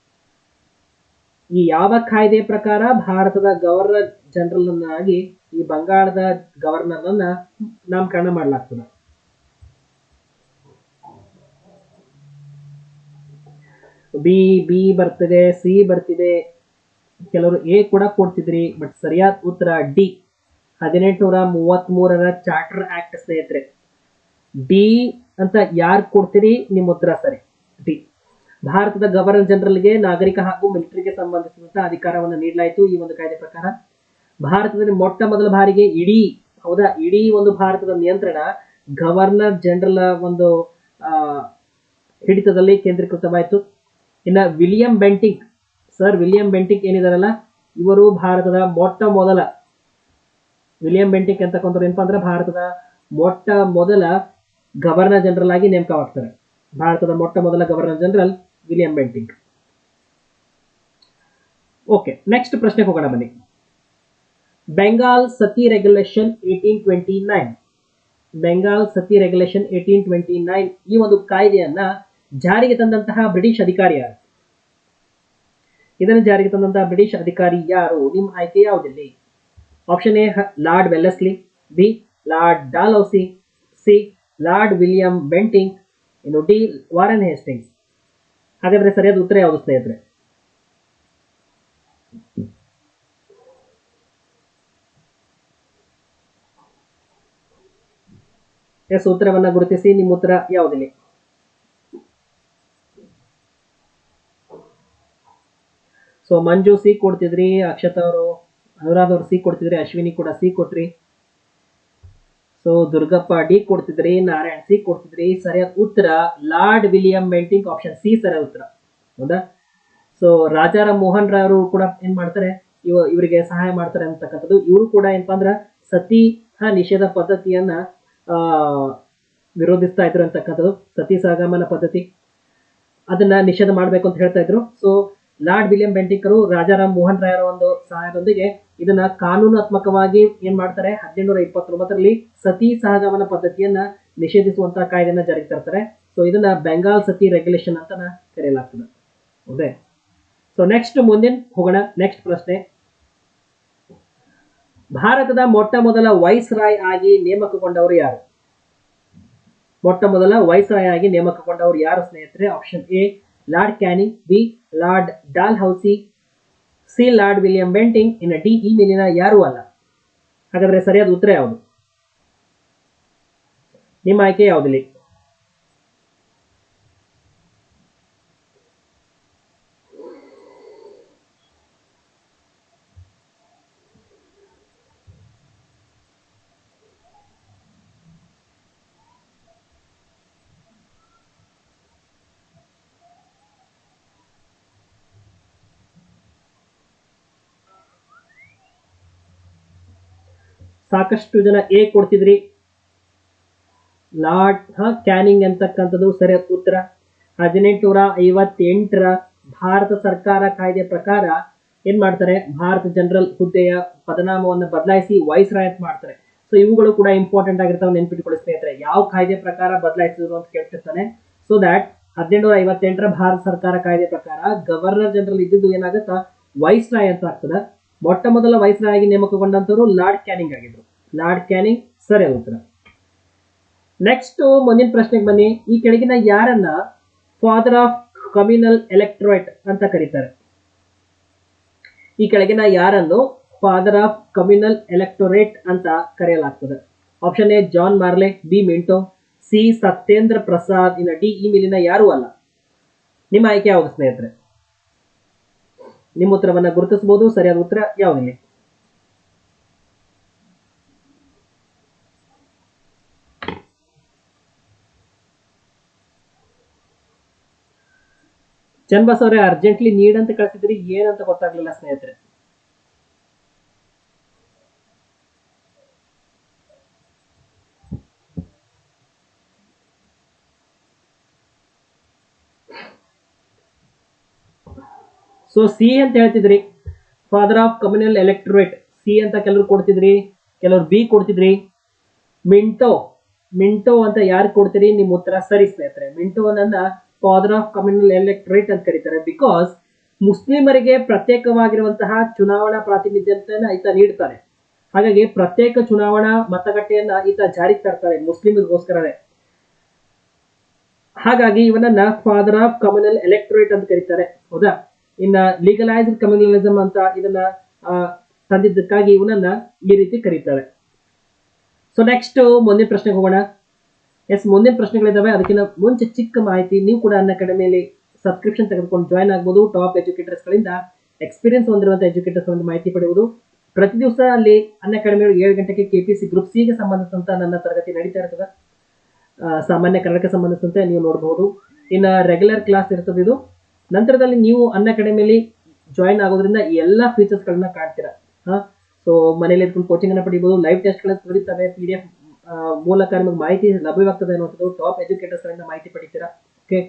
ಈ ಯಾವ ಕಾಯ್ದೆ ಪ್ರಕಾರ ಭಾರತದ ಗವರ್ನರ್ ಜನರಲ್ ಆಗಿ ಈ ಬಂಗಾಳದ ಗವರ್ನರ್ ಅನ್ನ ನಾಮಕರಣ ಮಾಡಲಾಗ್ತದೆ? ಬಿ ಬಿ ಬರ್ತಿದೆ, ಸಿ ಬರ್ತಿದೆ. ಕೆಲವರು ಎ ಕೂಡ ಕೊಡ್ತಿದ್ರಿ, ಬಟ್ ಸರಿಯಾದ ಉತ್ತರ ಡಿ. ಹದಿನೆಂಟುನೂರ ಮೂವತ್ತ್ ಮೂರರ ಚಾರ್ಟರ್ ಆಕ್ಟ್ ಸ್ನೇಹಿತರೆ. ಡಿ ಅಂತ ಯಾರು ಕೊಡ್ತೀರಿ? ನಿಮ್ಮ ಉತ್ತರ ಸರಿ. ಡಿ ಭಾರತದ ಗವರ್ನರ್ ಜನರಲ್ಗೆ ನಾಗರಿಕ ಹಾಗೂ ಮಿಲಿಟರಿಗೆ ಸಂಬಂಧಿಸಿದಂತಹ ಅಧಿಕಾರವನ್ನು ನೀಡಲಾಯಿತು ಈ ಒಂದು ಕಾಯ್ದೆ ಪ್ರಕಾರ. ಭಾರತದಲ್ಲಿ ಮೊಟ್ಟ ಮೊದಲ ಬಾರಿಗೆ ಇಡೀ, ಹೌದಾ? ಇಡೀ ಒಂದು ಭಾರತದ ನಿಯಂತ್ರಣ ಗವರ್ನರ್ ಜನರಲ್ ಒಂದು ಹಿಡಿತದಲ್ಲಿ ಕೇಂದ್ರೀಕೃತವಾಯಿತು. ಇನ್ನ William Bentinck, sir William Bentinck ಏನಿದಾರಲ್ಲ? ಇವರು ಭಾರತದ ಮೊಟ್ಟ ಮೊದಲ ವಿಲಿಯಂ ಬೆಂಟಿಂಗ್ ಅಂತಕ್ಕಂಥವ್ರು ಏನಪ್ಪಾ ಅಂದ್ರೆ ಭಾರತದ ಮೊಟ್ಟ ಮೊದಲ ಗವರ್ನರ್ ಜನರಲ್ ಆಗಿ ನೇಮಕವಾಗ್ತಾರೆ ಭಾರತದ ಮೊಟ್ಟ ಮೊದಲ governor general William Bentinck okay next ಪ್ರಶ್ನೆ ಹೋಗೋಣ ಬನ್ನಿ. Bengal sati regulation eighteen twenty nine Bengal sati regulation eighteen twenty nine ಈ ಒಂದು ಕಾಯ್ದೆಯನ್ನ ಜಾರಿಗೆ ತಂದಂತಹ ಬ್ರಿಟಿಷ್ ಅಧಿಕಾರಿ ಯಾರು? ಇದನ್ನು ಜಾರಿಗೆ ತಂದಂತಹ ಬ್ರಿಟಿಷ್ ಅಧಿಕಾರಿ ಯಾರು? ನಿಮ್ಮ ಆಯ್ಕೆ ಯಾವುದಿಲ್ಲಿ? Option A Lord Wellesley B Lord Dalhousie C Lord William Bentinck ಇನ್ನು ಡಿ ವಾರನ್ ಹೇಸ್ಟಿಂಗ್ಸ್ ಹಾಗಾದ್ರೆ ಸರಿಯಾದ ಉತ್ತರ ಯಾವುದು ಸ್ನೇಹಿತರೆ ಎಸ್ ಉತ್ತರವನ್ನು ಗುರುತಿಸಿ, ನಿಮ್ಮ ಉತ್ತರ ಯಾವುದಿಲ್ಲ? ಸೊ ಮಂಜು ಸಿ ಕೊಡ್ತಿದ್ರಿ, ಅಕ್ಷತ ಅವರು. ಅನುರಾಧ್ ಅವ್ರು ಸಿ ಕೊಡ್ತಿದ್ರಿ, ಅಶ್ವಿನಿ ಕೂಡ ಸಿ ಕೊಟ್ರಿ. ಸೊ ದುರ್ಗಪ್ಪ ಡಿ ಕೊಡ್ತಿದ್ರಿ, ನಾರಾಯಣ್ ಸಿ ಕೊಡ್ತಿದ್ರಿ. ಸರಿಯಾದ ಉತ್ತರ, Lord William Bentinck option C ಸರಿಯಾದ ಉತ್ತರ. ಹೌದಾ? ಸೊ ರಾಜಾರಾಮ್ ಮೋಹನ್ ರಾಯ್ ಅವರು ಕೂಡ ಏನ್ ಮಾಡ್ತಾರೆ? ಇವ, ಇವರಿಗೆ ಸಹಾಯ ಮಾಡ್ತಾರೆ ಅಂತಕ್ಕಂಥದ್ದು. ಇವರು ಕೂಡ ಏನಪ್ಪಾ ಅಂದ್ರ ಸತಿ ನಿಷೇಧ ಪದ್ಧತಿಯನ್ನ ವಿರೋಧಿಸ್ತಾ ಇದ್ರು ಅಂತಕ್ಕಂಥದ್ದು. ಸತಿ ಸಾಗಮನ ಪದ್ಧತಿ. ಅದನ್ನ ನಿಷೇಧ ಮಾಡಬೇಕು ಅಂತ ಹೇಳ್ತಾ ಇದ್ರು. ಸೊ ಲಾರ್ಡ್ ವಿಲಿಯಂ ಬೆಂಟಿಕರು ರಾಜಾರಾಮ್ ಮೋಹನ್ ರಾಯರ ಒಂದು ಸಹಾಯದೊಂದಿಗೆ ಇದನ್ನ ಕಾನೂನಾತ್ಮಕವಾಗಿ ಏನ್ ಮಾಡ್ತಾರೆ? ಹದಿನೆಂಟುನೂರ ಇಪ್ಪತ್ತೊಂಬತ್ತರಲ್ಲಿ ಸತಿ ಸಹಗಮನ ಪದ್ಧತಿಯನ್ನ ನಿಷೇಧಿಸುವಂತಹ ಕಾಯ್ದೆಯನ್ನ ಜಾರಿಗೆ ತರ್ತಾರೆ. ಸೊ ಇದನ್ನ ಬೆಂಗಾಲ್ ಸತಿ ರೆಗ್ಯುಲೇಷನ್ ಅಂತ ಕರೆಯಲಾಗ್ತದೆ. ಹೌದೇ ಸೊ ನೆಕ್ಸ್ಟ್ ಮುಂದಿನ ಹೋಗೋಣ. ನೆಕ್ಸ್ಟ್ ಪ್ರಶ್ನೆ. ಭಾರತದ ಮೊಟ್ಟ ಮೊದಲ ವೈಸ್ ರಾಯ್ ಆಗಿ ನೇಮಕಗೊಂಡವರು ಯಾರು? ಮೊಟ್ಟ ಮೊದಲ ವೈಸ್ ರಾಯ್ ಆಗಿ ನೇಮಕಗೊಂಡವರು ಯಾರು ಸ್ನೇಹಿತರೆ? Option A Lord Canning B Lord Dalhousie C Lord William Bentinck in D ಈ ಮೇಲಿನ ಯಾರೂ ಅಲ್ಲ. ಹಾಗಾದ್ರೆ ಸರಿಯಾದ ಉತ್ತರ ಯಾವುದು? ನಿಮ್ಮ ಆಯ್ಕೆ ಯಾವುದಿಲ್ಲ? ಸಾಕಷ್ಟು ಜನ ಎ ಕೊಡ್ತಿದ್ರಿ. ಲಾರ್ಡ್ ಕ್ಯಾನಿಂಗ್ ಅಂತಕ್ಕಂಥದ್ದು ಸರಿಯಾದ ಉತ್ತರ. ಹದಿನೆಂಟುನೂರ ಐವತ್ತೆಂಟರ ಭಾರತ ಸರ್ಕಾರ ಕಾಯ್ದೆ ಪ್ರಕಾರ ಏನ್ ಮಾಡ್ತಾರೆ? ಭಾರತ ಜನರಲ್ ಹುದ್ದೆಯ ಪದನಾಮವನ್ನು ಬದಲಾಯಿಸಿ ವೈಸ್ ಅಂತ ಮಾಡ್ತಾರೆ. ಸೊ ಇವುಗಳು ಕೂಡ ಇಂಪಾರ್ಟೆಂಟ್ ಆಗಿರ್ತಾವೆ ನೆನ್ಪಿಟ್ಕೊಳ್ಳಿ ಸ್ನೇಹಿತರೆ. ಯಾವ ಕಾಯ್ದೆ ಪ್ರಕಾರ ಬದಲಾಯಿಸಿದ್ರು ಅಂತ ಕೇಳ್ತಿರ್ತಾನೆ. ಸೊ ದಾಟ್ ಹದಿನೆಂಟುನೂರ ಐವತ್ತೆಂಟರ ಭಾರತ ಸರ್ಕಾರ ಕಾಯ್ದೆ ಪ್ರಕಾರ ಗವರ್ನರ್ ಜನರಲ್ ಇದ್ದಿದ್ದು ಏನಾಗುತ್ತಾ? ವೈಸ್ ರಾಯ್ ಅಂತ ಆಗ್ತದೆ. ಮೊಟ್ಟ ಮೊದಲ ವೈಸ್ರಾಯ್ ಆಗಿ ನೇಮಕಗೊಂಡಂತವರು ಲಾರ್ಡ್ ಕ್ಯಾನಿಂಗ್ ಆಗಿದ್ರು. ಲಾರ್ಡ್ ಕ್ಯಾನಿಂಗ್ ಸರಿ ಉತ್ತರ? ನೆಕ್ಸ್ಟ್ ಮುಂದಿನ ಪ್ರಶ್ನೆಗೆ ಬನ್ನಿ. ಈ ಕೆಳಗಿನ ಯಾರನ್ನ ಫಾದರ್ ಆಫ್ ಕಮ್ಯುನಲ್ ಎಲೆಕ್ಟ್ರೇಟ್ ಅಂತ ಕರೀತಾರೆ? ಈ ಕೆಳಗಿನ ಯಾರನ್ನು ಫಾದರ್ ಆಫ್ ಕಮ್ಯುನಲ್ ಎಲೆಕ್ಟೊರೇಟ್ ಅಂತ ಕರೆಯಲಾಗ್ತದೆ? Option A John Morley B Minto C Satyendra Prasad ಇನ್ನ ಡಿ ಈ ಮೇಲಿನ ಯಾರೂ ಅಲ್ಲ. ನಿಮ್ಮ ಆಯ್ಕೆ ಯಾವುದು ಸ್ನೇಹಿತರೆ? ನಿಮ್ಮ ಉತ್ತರವನ್ನ ಗುರುತಿಸಬಹುದು. ಸರಿಯಾದ ಉತ್ತರ ಯಾವುದಿಲ್ಲ? ಚನ್ಬಸ್ ಅವರೇ ಅರ್ಜೆಂಟ್ಲಿ ನೀಡ್ ಅಂತ ಕಳಿಸಿದ್ರಿ ಏನಂತ ಗೊತ್ತಾಗ್ಲಿಲ್ಲ ಸ್ನೇಹಿತರೆ. ಸೊ ಸಿ ಅಂತ ಹೇಳ್ತಿದ್ರಿ. Father of communal electorate C ಅಂತ ಕೆಲವರು ಕೊಡ್ತಿದ್ರಿ, ಕೆಲವರು ಬಿ ಕೊಡ್ತಿದ್ರಿ. ಮಿಂಟೋ ಮಿಂಟೋ ಅಂತ ಯಾರು ಕೊಡ್ತೀರಿ? ನಿಮ್ಮ ಉತ್ತರ ಸರಿ ಸ್ನೇಹಿತರೆ. ಮಿಂಟೋನನ್ನ ಫಾದರ್ ಆಫ್ ಕಮ್ಯುನಲ್ ಎಲೆಕ್ಟ್ರೇಟ್ ಅಂತ ಕರೀತಾರೆ. ಬಿಕಾಸ್ ಮುಸ್ಲಿಮರಿಗೆ ಪ್ರತ್ಯೇಕವಾಗಿರುವಂತಹ ಚುನಾವಣಾ ಪ್ರಾತಿನಿಧ್ಯತೆಯನ್ನ ಈತ ನೀಡ್ತಾರೆ. ಹಾಗಾಗಿ ಪ್ರತ್ಯೇಕ ಚುನಾವಣಾ ಮತಗಟ್ಟೆಯನ್ನ ಈತ ಜಾರಿಗೆ ತರ್ತಾರೆ ಮುಸ್ಲಿಮರಿಗೋಸ್ಕರವೇ ಹಾಗಾಗಿ ಇವನನ್ನ ಫಾದರ್ ಆಫ್ ಕಮ್ಯುನಲ್ ಎಲೆಕ್ಟ್ರೇಟ್ ಅಂತ ಕರೀತಾರೆ. ಹೌದಾ? ಇನ್ನ ಲೀಗಲೈಸ್ಡ್ ಕಮ್ಯುನಲಿಸಂ ಅಂತ ಇದನ್ನ ತಂದಿದ್ದಕ್ಕಾಗಿ ಇವನನ್ನ ಈ ರೀತಿ ಕರೀತಾರೆ. ಸೊ ನೆಕ್ಸ್ಟ್ ಮುಂದಿನ ಪ್ರಶ್ನೆಗೆ ಹೋಗೋಣ. ಎಸ್ ಮುಂದಿನ ಪ್ರಶ್ನೆಗಳಿದ್ದಾವೆ ಅದಕ್ಕಿಂತ ಮುಂಚೆ ಚಿಕ್ಕ ಮಾಹಿತಿ, ನೀವು ಕೂಡ ಅನ್ನ ಅಕಾಡೆಮಿಯಲ್ಲಿ ಸಬ್ಸ್ಕ್ರಿಪ್ಷನ್ ತೆಗೆದುಕೊಂಡು ಜಾಯ್ನ್ ಆಗ್ಬೋದು. ಟಾಪ್ ಎಜುಕೇಟರ್ಸ್ ಗಳಿಂದ ಎಕ್ಸ್ಪೀರಿಯನ್ಸ್ ಹೊಂದಿರುವಂತ ಎಜುಕೇಟರ್ಸ್ ಒಂದು ಮಾಹಿತಿ ಪಡೆಯುವುದು. ಪ್ರತಿ ದಿವಸ ಅಲ್ಲಿ ಅನ್ನ ಅಕಾಡೆಮಿ ಏಳು ಗಂಟೆಗೆ ಕೆಪಿಸಿ ಗ್ರೂಪ್ ಸಿ ಗೆ ಸಂಬಂಧಿಸಿದಂತ ನನ್ನ ತರಗತಿ ನಡೀತಾ ಇರ್ತದೆ. ಸಾಮಾನ್ಯ ಕನ್ನಡಕ್ಕೆ ಸಂಬಂಧಿಸಿದಂತೆ ನೀವು ನೋಡಬಹುದು ಇನ್ನು ರೆಗ್ಯುಲರ್ ಕ್ಲಾಸ್ ಇರ್ತದೆ ಇದು. ನಂತರದಲ್ಲಿ ನೀವು ಅನ್ ಅಕಾಡೆಮಿಲಿ ಜಾಯಿನ್ ಆಗೋದ್ರಿಂದ ಎಲ್ಲ ಫೀಚರ್ಸ್ಗಳನ್ನ ಕಾಣ್ತೀರ. ಹಾ? ಸೊ ಮನೇಲಿ ಇದ್ಕೊಂಡು ಕೋಚಿಂಗ್ ಅನ್ನ ಪಡಿಬಹುದು ಲೈವ್ ಟೆಸ್ಟ್ ಗಳನ್ನ ದೊರೀತವೆ ಪಿ ಡಿ ಎಫ್ ಮೂಲಕ ನಿಮಗೆ ಮಾಹಿತಿ ಲಭ್ಯವಾಗ್ತದೆ ಅನ್ನೋದು ಟಾಪ್ ಎಜುಕೇಟರ್ಸ್ ಗಳಿಂದ ಮಾಹಿತಿ ಪಡಿತೀರ. ಓಕೆ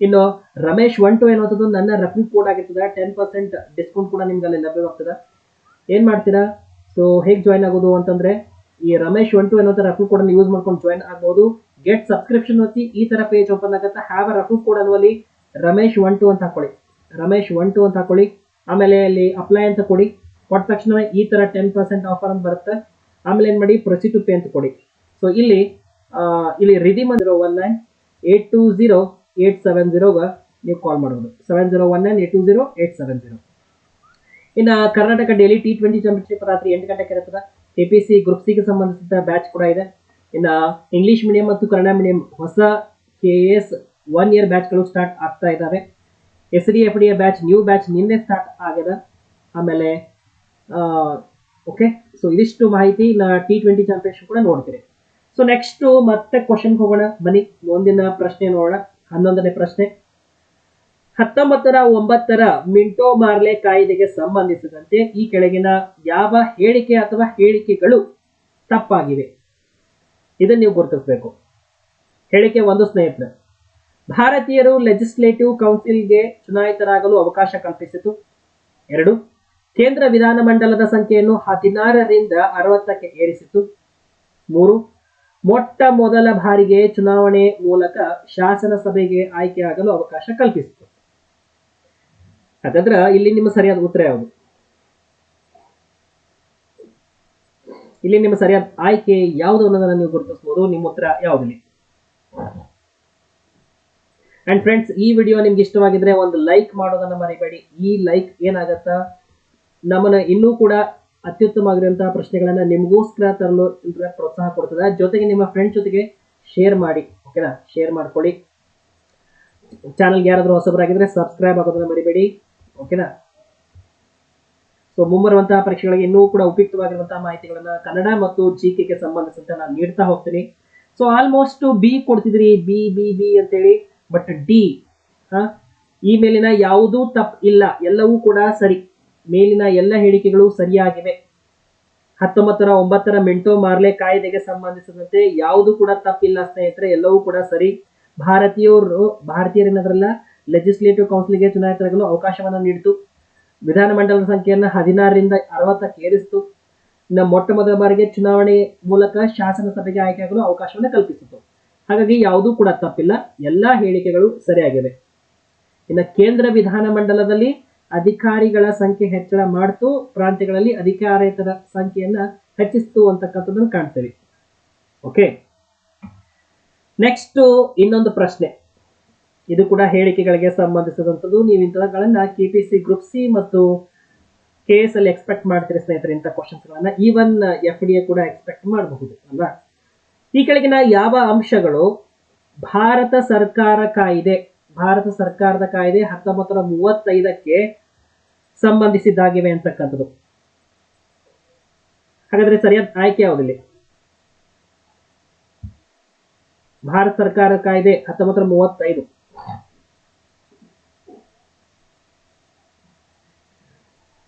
ಇನ್ನು ರಮೇಶ್ ಒನ್ ಟು ಅನ್ನುವಂಥದ್ದು ನನ್ನ ರೆಫ್ರಿ ಕೋಡ್ ಆಗಿರ್ತದೆ. ಟೆನ್ ಪರ್ಸೆಂಟ್ ಡಿಸ್ಕೌಂಟ್ ಕೂಡ ನಿಮ್ಗೆ ಅಲ್ಲಿ ಲಭ್ಯವಾಗ್ತದೆ. ಏನ್ ಮಾಡ್ತೀರಾ? ಸೊ ಹೇಗೆ ಜಾಯ್ನ್ ಆಗೋದು ಅಂತಂದ್ರೆ, ಈ ರಮೇಶ್ ಒನ್ ಟು ಅನ್ನೋ ಕೋಡ್ ಯೂಸ್ ಮಾಡ್ಕೊಂಡು ಜಾಯ್ನ್ ಆಗ್ಬಹುದು ಗೆಟ್ ಸಬ್ಸ್ಕ್ರಿಪ್ಷನ್ ಒತ್ತಿ ಈ ತರ ಪೇಜ್ ಓಪನ್ ಆಗುತ್ತೆ ಹ್ಯಾವ್ ಅ ರೆಫರ್ ಕೋಡ್ ಅನ್ನುವಲ್ಲಿ ರಮೇಶ್ ಒನ್ ಟು ಅಂತ ಹಾಕೊಳ್ಳಿ. ರಮೇಶ್ ಒನ್ ಟು ಅಂತ ಹಾಕೊಳ್ಳಿ. ಆಮೇಲೆ ಅಲ್ಲಿ ಅಪ್ಲೈ ಅಂತ ಕೊಡಿ. ಕೊಟ್ಟ ತಕ್ಷಣ ಈ ತರ ಟೆನ್ ಪರ್ಸೆಂಟ್ ಆಫರ್ ಅಂತ ಬರುತ್ತೆ. ಆಮೇಲೆ ಏನು ಮಾಡಿ? ಪ್ರೊಸಿ ಟು ಪೇ ಅಂತ ಕೊಡಿ. ಸೊ ಇಲ್ಲಿ ಇಲ್ಲಿ redeem ಅಂದಿರೋ one nine eight two zero eight seven ಝೀರೋಗೆ ನೀವು ಕಾಲ್ ಮಾಡಬಹುದು seven zero one nine eight two zero eight seven zero ಇನ್ನು Karnataka daily T twenty championship ರಾತ್ರಿ ಎಂಟು ಗಂಟೆಗೆ ಇರುತ್ತದೆ. ಕೆ ಪಿ ಸಿ ಗ್ರೂಪ್ ಸಿಗೆ ಸಂಬಂಧಿಸಿದ ಬ್ಯಾಚ್ ಕೂಡ ಇದೆ. ಇನ್ನು ಇಂಗ್ಲೀಷ್ ಮೀಡಿಯಂ ಮತ್ತು ಕನ್ನಡ ಮೀಡಿಯಂ ಹೊಸ ಕೆ ಎಸ್ ಒನ್ ಇಯರ್ ಬ್ಯಾಚ್ಗಳು ಸ್ಟಾರ್ಟ್ ಆಗ್ತಾ ಇದ್ದಾವೆ S D F D A batch new batch ನಿನ್ನೆ ಸ್ಟಾರ್ಟ್ ಆಗ್ಯದ. ಆಮೇಲೆ ಓಕೆ ಸೊ ಇದಿಷ್ಟು ಮಾಹಿತಿ ನಾ ಟಿ ಟ್ವೆಂಟಿ ಚಾಂಪಿಯನ್ಶಿಪ್ ಕೂಡ ನೋಡ್ತೀರಿ ಸೊ ನೆಕ್ಸ್ಟ್ ಮತ್ತೆ ಕ್ವಶನ್ಗೆ ಹೋಗೋಣ. ಬನ್ನಿ. ಮುಂದಿನ ಪ್ರಶ್ನೆ ನೋಡೋಣ. ಹನ್ನೊಂದನೇ ಪ್ರಶ್ನೆ. ಹತ್ತೊಂಬತ್ತರ, ಒಂಬತ್ತರ ಮಿಂಟೋ ಮಾರ್ಲೆ ಕಾಯಿದೆಗೆ ಸಂಬಂಧಿಸಿದಂತೆ ಈ ಕೆಳಗಿನ ಯಾವ ಹೇಳಿಕೆ ಅಥವಾ ಹೇಳಿಕೆಗಳು ತಪ್ಪಾಗಿವೆ? ಇದನ್ನ ನೀವು ಗುರುತಿಸಬೇಕು. ಹೇಳಿಕೆ ಒಂದು ಸ್ನೇಹಿತರೆ. ಭಾರತೀಯರು ಲೆಜಿಸ್ಲೇಟಿವ್ ಕೌನ್ಸಿಲ್ಗೆ ಚುನಾಯಿತರಾಗಲು ಅವಕಾಶ ಕಲ್ಪಿಸಿತು. ಎರಡು, ಕೇಂದ್ರ ವಿಧಾನಮಂಡಲದ ಸಂಖ್ಯೆಯನ್ನು ಹದಿನಾರರಿಂದ ಅರವತ್ತಕ್ಕೆ ಏರಿಸಿತು. ಮೂರು, ಮೊಟ್ಟ ಮೊದಲ ಬಾರಿಗೆ ಚುನಾವಣೆ ಮೂಲಕ ಶಾಸನ ಸಭೆಗೆ ಆಯ್ಕೆಯಾಗಲು ಅವಕಾಶ ಕಲ್ಪಿಸಿತು. ಹಾಗಾದ್ರೆ ಇಲ್ಲಿ ನಿಮ್ಮ ಸರಿಯಾದ ಉತ್ತರ ಯಾವುದು? ಇಲ್ಲಿ ನಿಮ್ಮ ಸರಿಯಾದ ಆಯ್ಕೆ ಯಾವುದು ಅನ್ನೋದನ್ನು ನೀವು ಗುರುತಿಸಬಹುದು ನಿಮ್ಮ ಉತ್ತರ ಯಾವುದಿಲ್ಲ ಅಂಡ್ ಫ್ರೆಂಡ್ಸ್ ಈ ವಿಡಿಯೋ ನಿಮ್ಗೆ ಇಷ್ಟವಾಗಿದ್ರೆ ಒಂದು ಲೈಕ್ ಮಾಡೋದನ್ನ ಮರಿಬೇಡಿ. ಈ ಲೈಕ್ ಏನಾಗತ್ತಾ? ನಮ್ಮನ್ನ ಇನ್ನೂ ಕೂಡ ಅತ್ಯುತ್ತಮವಾಗಿರುವಂತಹ ಪ್ರಶ್ನೆಗಳನ್ನ ನಿಮಗೋಸ್ಕರ ತರಲು ಪ್ರೋತ್ಸಾಹ ಕೊಡ್ತದೆ. ಜೊತೆಗೆ ನಿಮ್ಮ ಫ್ರೆಂಡ್ ಜೊತೆಗೆ ಶೇರ್ ಮಾಡಿ ಓಕೆನಾ ಶೇರ್ ಮಾಡ್ಕೊಳ್ಳಿ. ಚಾನಲ್ಗೆ ಯಾರಾದರೂ ಹೊಸಬರಾಗಿದ್ರೆ ಸಬ್ಸ್ಕ್ರೈಬ್ ಆಗೋದನ್ನ ಮರಿಬೇಡಿ ಓಕೆನಾ ಸೊ ಮುಂಬರುವಂತಹ ಪರೀಕ್ಷೆಗಳಿಗೆ ಇನ್ನೂ ಕೂಡ ಉಪಯುಕ್ತವಾಗಿರುವಂತಹ ಮಾಹಿತಿಗಳನ್ನ ಕನ್ನಡ ಮತ್ತು ಜಿ ಗೆ ಸಂಬಂಧಿಸಿದಂತೆ ನಾನು ನೀಡ್ತಾ ಹೋಗ್ತೀನಿ. ಸೊ ಆಲ್ಮೋಸ್ಟ್ ಬಿ ಕೊಡ್ತಿದ್ರಿ ಬಿ ಬಿ ಬಿ ಅಂತೇಳಿ. ಬಟ್ ಡಿ ಈ ಮೇಲಿನ ಯಾವುದೂ ತಪ್ಪು ಇಲ್ಲ, ಎಲ್ಲವೂ ಕೂಡ ಸರಿ. ಮೇಲಿನ ಎಲ್ಲ ಹೇಳಿಕೆಗಳು ಸರಿಯಾಗಿವೆ. ಹತ್ತೊಂಬತ್ತರ ಒಂಬತ್ತರ ಮೆಂಟೋ ಮಾರ್ಲೆ ಕಾಯ್ದೆಗೆ ಸಂಬಂಧಿಸಿದಂತೆ ಯಾವುದು ಕೂಡ ತಪ್ಪಿಲ್ಲ ಸ್ನೇಹಿತರೆ, ಎಲ್ಲವೂ ಕೂಡ ಸರಿ. ಭಾರತೀಯರು, ಭಾರತೀಯರೇನದ್ರಲ್ಲ ಲೆಜಿಸ್ಲೇಟಿವ್ ಕೌನ್ಸಿಲ್ಗೆ ಚುನಾಯಿತರಾಗಲು ಅವಕಾಶವನ್ನು ನೀಡಿತು. ವಿಧಾನಮಂಡಲದ ಸಂಖ್ಯೆಯನ್ನು ಹದಿನಾರರಿಂದ ಅರವತ್ತಕ್ಕೆ ಏರಿಸಿತು. ಇನ್ನು ಮೊಟ್ಟ ಮೊದಲ ಬಾರಿಗೆ ಚುನಾವಣೆ ಮೂಲಕ ಶಾಸನ ಸಭೆಗೆ ಆಯ್ಕೆಯಾಗಲು ಅವಕಾಶವನ್ನು ಕಲ್ಪಿಸಿತು. ಹಾಗಾಗಿ ಯಾವುದೂ ಕೂಡ ತಪ್ಪಿಲ್ಲ. ಎಲ್ಲ ಹೇಳಿಕೆಗಳು ಸರಿಯಾಗಿವೆ. ಇನ್ನು ಕೇಂದ್ರ ವಿಧಾನಮಂಡಲದಲ್ಲಿ ಅಧಿಕಾರಿಗಳ ಸಂಖ್ಯೆ ಹೆಚ್ಚಳ ಮಾಡ್ತು, ಪ್ರಾಂತ್ಯಗಳಲ್ಲಿ ಅಧಿಕಾರೇತರ ಸಂಖ್ಯೆಯನ್ನ ಹೆಚ್ಚಿಸ್ತು ಅಂತಕ್ಕಂಥದ್ದನ್ನು ಕಾಣ್ತೇವೆ. ಓಕೆ ನೆಕ್ಸ್ಟ್ ಇನ್ನೊಂದು ಪ್ರಶ್ನೆ. ಇದು ಕೂಡ ಹೇಳಿಕೆಗಳಿಗೆ ಸಂಬಂಧಿಸಿದಂಥದ್ದು. ನೀವು ಇಂಥವುಗಳನ್ನ K P C group C ಮತ್ತು ಕೆ ಎಸ್ ಅಲ್ಲಿ ಎಕ್ಸ್ಪೆಕ್ಟ್ ಮಾಡ್ತೀರಿ ಸ್ನೇಹಿತರೆ ಇಂಥ ಕ್ವಶನ್ಸ್ಗಳನ್ನ ಈವನ್ ಎಫ್ ಡಿ ಎ ಕೂಡ ಎಕ್ಸ್ಪೆಕ್ಟ್ ಮಾಡಬಹುದು, ಅಲ್ವಾ? ಈ ಕೆಳಗಿನ ಯಾವ ಅಂಶಗಳು? ಭಾರತ ಸರ್ಕಾರ ಕಾಯ್ದೆ. ಭಾರತ ಸರ್ಕಾರದ ಕಾಯ್ದೆ ಹತ್ತೊಂಬತ್ತರ ಮೂವತ್ತೈದಕ್ಕೆ ಸಂಬಂಧಿಸಿದ್ದಾಗಿವೆ ಅಂತಕ್ಕಂಥದ್ದು. ಹಾಗಾದ್ರೆ ಸರಿಯಾದ ಆಯ್ಕೆ ಯಾವುದಿಲ್ಲ? ಭಾರತ ಸರ್ಕಾರ ಕಾಯ್ದೆ ಹತ್ತೊಂಬತ್ತರ ಮೂವತ್ತೈದು.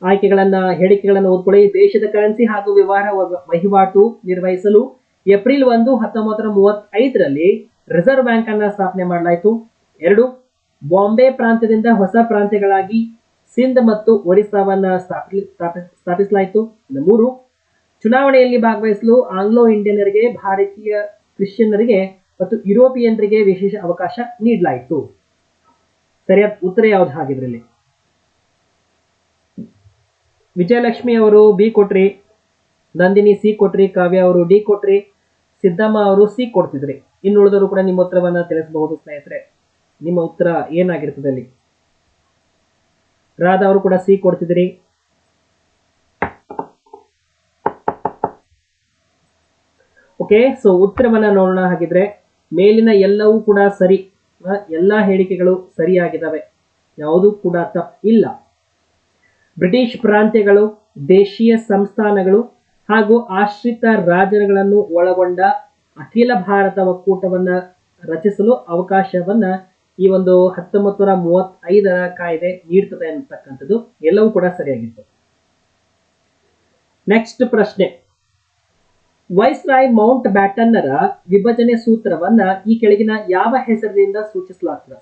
ಆಯ್ಕೆಗಳನ್ನ, ಹೇಳಿಕೆಗಳನ್ನು ಓದ್ಕೊಳ್ಳಿ. ದೇಶದ ಕರೆನ್ಸಿ ಹಾಗೂ ವ್ಯವಹಾರ ವಹಿವಾಟು ನಿರ್ವಹಿಸಲು ಏಪ್ರಿಲ್ ಒಂದು ಹತ್ತೊಂಬತ್ತರ ಮೂವತ್ತೈದರಲ್ಲಿ ರಿಸರ್ವ್ ಬ್ಯಾಂಕ್ ಅನ್ನ ಸ್ಥಾಪನೆ ಮಾಡಲಾಯಿತು. ಎರಡು, ಬಾಂಬೆ ಪ್ರಾಂತ್ಯದಿಂದ ಹೊಸ ಪ್ರಾಂತ್ಯಗಳಾಗಿ ಸಿಂಧ್ ಮತ್ತು ಒರಿಸ್ಸಾವನ್ನ ಸ್ಥಾಪಿ, ಸ್ಥಾಪಿ- ಸ್ಥಾಪಿಸಲಾಯಿತು. ಮೂರು, ಚುನಾವಣೆಯಲ್ಲಿ ಭಾಗವಹಿಸಲು ಆಂಗ್ಲೋ ಇಂಡಿಯನರಿಗೆ ಭಾರತೀಯ ಕ್ರಿಶ್ಚಿಯನ್ನರಿಗೆ ಮತ್ತು ಯುರೋಪಿಯನ್ರಿಗೆ ವಿಶೇಷ ಅವಕಾಶ ನೀಡಲಾಯಿತು. ಸರಿಯಾದ ಉತ್ತರ ಯಾವ್ದು ಹಾಗಿದ್ರಲ್ಲಿ? ವಿಜಯಲಕ್ಷ್ಮಿ ಅವರು ಬಿ ಕೊಟ್ರಿ, ನಂದಿನಿ ಸಿ ಕೊಟ್ರಿ, ಕಾವ್ಯ ಅವರು ಡಿ ಕೊಟ್ರಿ ಸಿದ್ದಮ್ಮ ಅವರು ಸಿ ಕೊಡ್ತಿದ್ರಿ. ಇನ್ನುಳಿದವರು ಕೂಡ ನಿಮ್ಮ ಉತ್ತರವನ್ನ ತಿಳಿಸಬಹುದು, ಸ್ನೇಹಿತರೆ. ನಿಮ್ಮ ಉತ್ತರ ಏನಾಗಿರ್ತದೆ ಅಲ್ಲಿ? ರಾಧಾ ಅವರು ಕೂಡ ಸಿ ಕೊಡ್ತಿದ್ರಿ. ಓಕೆ ಸೊ ಉತ್ತರವನ್ನ ನೋಡೋಣ. ಹಾಗಿದ್ರೆ ಮೇಲಿನ ಎಲ್ಲವೂ ಕೂಡ ಸರಿ. ಎಲ್ಲಾ ಹೇಳಿಕೆಗಳು ಸರಿಯಾಗಿದ್ದಾವೆ ಯಾವುದೂ ಕೂಡ ತಪ್ಪಿಲ್ಲ ಬ್ರಿಟಿಷ್ ಪ್ರಾಂತ್ಯಗಳು, ದೇಶೀಯ ಸಂಸ್ಥಾನಗಳು ಹಾಗೂ ಆಶ್ರಿತ ರಾಜರುಗಳನ್ನು ಒಳಗೊಂಡ ಅಖಿಲ ಭಾರತ ಒಕ್ಕೂಟವನ್ನ ರಚಿಸಲು ಅವಕಾಶವನ್ನ ಈ ಒಂದು ಹತ್ತೊಂಬತ್ತು ನೂರ ಮೂವತ್ತೈದರ ಕಾಯ್ದೆ ನೀಡ್ತದೆ ಅಂತಕ್ಕಂಥದ್ದು ಎಲ್ಲವೂ ಕೂಡ ಸರಿಯಾಗಿತ್ತು. ನೆಕ್ಸ್ಟ್ ಪ್ರಶ್ನೆ. ವೈಸ್ರಾಯ್ ಮೌಂಟ್ ಬ್ಯಾಟನ್ನರ ವಿಭಜನೆ ಸೂತ್ರವನ್ನ ಈ ಕೆಳಗಿನ ಯಾವ ಹೆಸರಿನಿಂದ ಸೂಚಿಸಲಾಗ್ತದೆ?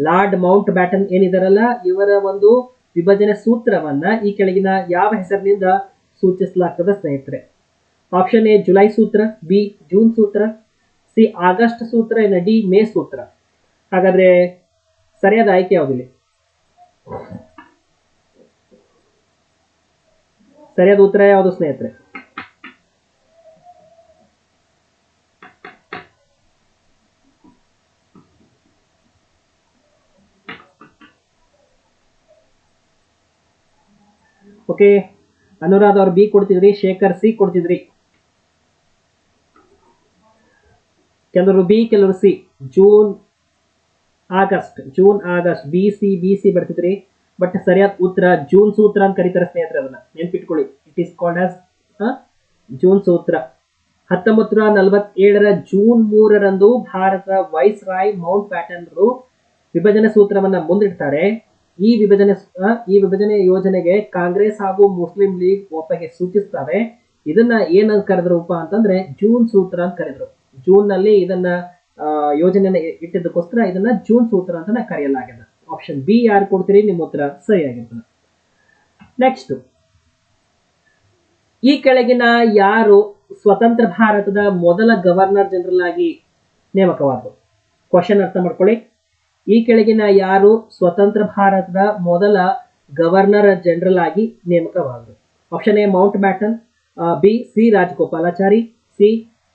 ಲಾರ್ಡ್ ಮೌಂಟ್ ಬ್ಯಾಟನ್ ಏನಿದಾರಲ್ಲ, ಇವರ ಒಂದು ವಿಭಜನೆ ಸೂತ್ರವನ್ನ ಈ ಕೆಳಗಿನ ಯಾವ ಹೆಸರಿನಿಂದ ಸೂಚಿಸಲಾಗ್ತದೆ ಸ್ನೇಹಿತರೆ. ಆಪ್ಷನ್ ಎ ಜುಲೈ ಸೂತ್ರ ಬಿ ಜೂನ್ ಸೂತ್ರ ಸಿ ಆಗಸ್ಟ್ ಸೂತ್ರ, ಇನ್ನು ಡಿ ಮೇ ಸೂತ್ರ. ಹಾಗಾದ್ರೆ ಸರಿಯಾದ ಆಯ್ಕೆ ಯಾವುದಿಲ್ಲ? ಸರಿಯಾದ ಉತ್ತರ ಯಾವುದು ಸ್ನೇಹಿತರೆ? ಓಕೆ ಅನುರಾಧ ಅವ್ರು ಬಿ ಕೊಡ್ತಿದ್ರಿ, ಶೇಖರ್ ಸಿ ಕೊಡ್ತಿದ್ರಿ. ಕೆಲವರು ಬಿ ಕೆಲವರು C June August June August B C B C ಬರ್ತಿದ್ರಿ but ಸರಿಯಾದ ಉತ್ತರ ಜೂನ್ ಸೂತ್ರ ಅಂತ ಕರೀತಾರೆ ಸ್ನೇಹಿತರೆ ಅದನ್ನ. ನೆನ್ಪಿಟ್ಕೊಳ್ಳಿ. It is called as June ಸೂತ್ರ. ಹತ್ತೊಂಬತ್ತು ನೂರ ನಲವತ್ತೇಳರ ಜೂನ್ ಮೂರರಂದು ಭಾರತದ ವೈಸ್ ರಾಯ್ ಮೌಂಟ್ ಪ್ಯಾಟರ್ನ್ರು ವಿಭಜನೆ ಸೂತ್ರವನ್ನ ಮುಂದಿಡ್ತಾರೆ. ಈ ವಿಭಜನೆ ಈ ವಿಭಜನೆ ಯೋಜನೆಗೆ ಕಾಂಗ್ರೆಸ್ ಹಾಗೂ ಮುಸ್ಲಿಂ ಲೀಗ್ ಒಪ್ಪಿಗೆ ಸೂಚಿಸ್ತಾರೆ. ಇದನ್ನ ಏನಂತ ಕರೆದ್ರಪ್ಪ ಅಂತಂದ್ರೆ ಜೂನ್ ಸೂತ್ರ ಅಂತ ಕರೆದ್ರು. ಜೂನ್ನಲ್ಲಿ ಇದನ್ನ ಇ- ಇಟ್ಟಿದ್ದಕ್ಕೋಸ್ಕರ ಇದನ್ನ ಜೂನ್ ಸೂತ್ರ ಅಂತ ಕರೆಯಲಾಗಿದೆ. ಆಪ್ಷನ್ ಬಿ ಯಾರು ಕೊಡ್ತೀರಿ? ನಿಮ್ಮ ಉತ್ತರ ಸರಿಯಾಗಿರ್ತದೆ. ನೆಕ್ಸ್ಟ್ ಈ ಕೆಳಗಿನ ಯಾರು ಸ್ವತಂತ್ರ ಭಾರತದ ಮೊದಲ ಗವರ್ನರ್ ಜನರಲ್ ಆಗಿ ನೇಮಕವಾದರು? ಕ್ವಶನ್ ಅರ್ಥ ಮಾಡ್ಕೊಳ್ಳಿ. ಈ ಕೆಳಗಿನ ಯಾರು ಸ್ವತಂತ್ರ ಭಾರತದ ಮೊದಲ ಗವರ್ನರ್ ಜನರಲ್ ಆಗಿ ನೇಮಕವಾದರು. Option A Mountbatten B C Rajagopalachari. C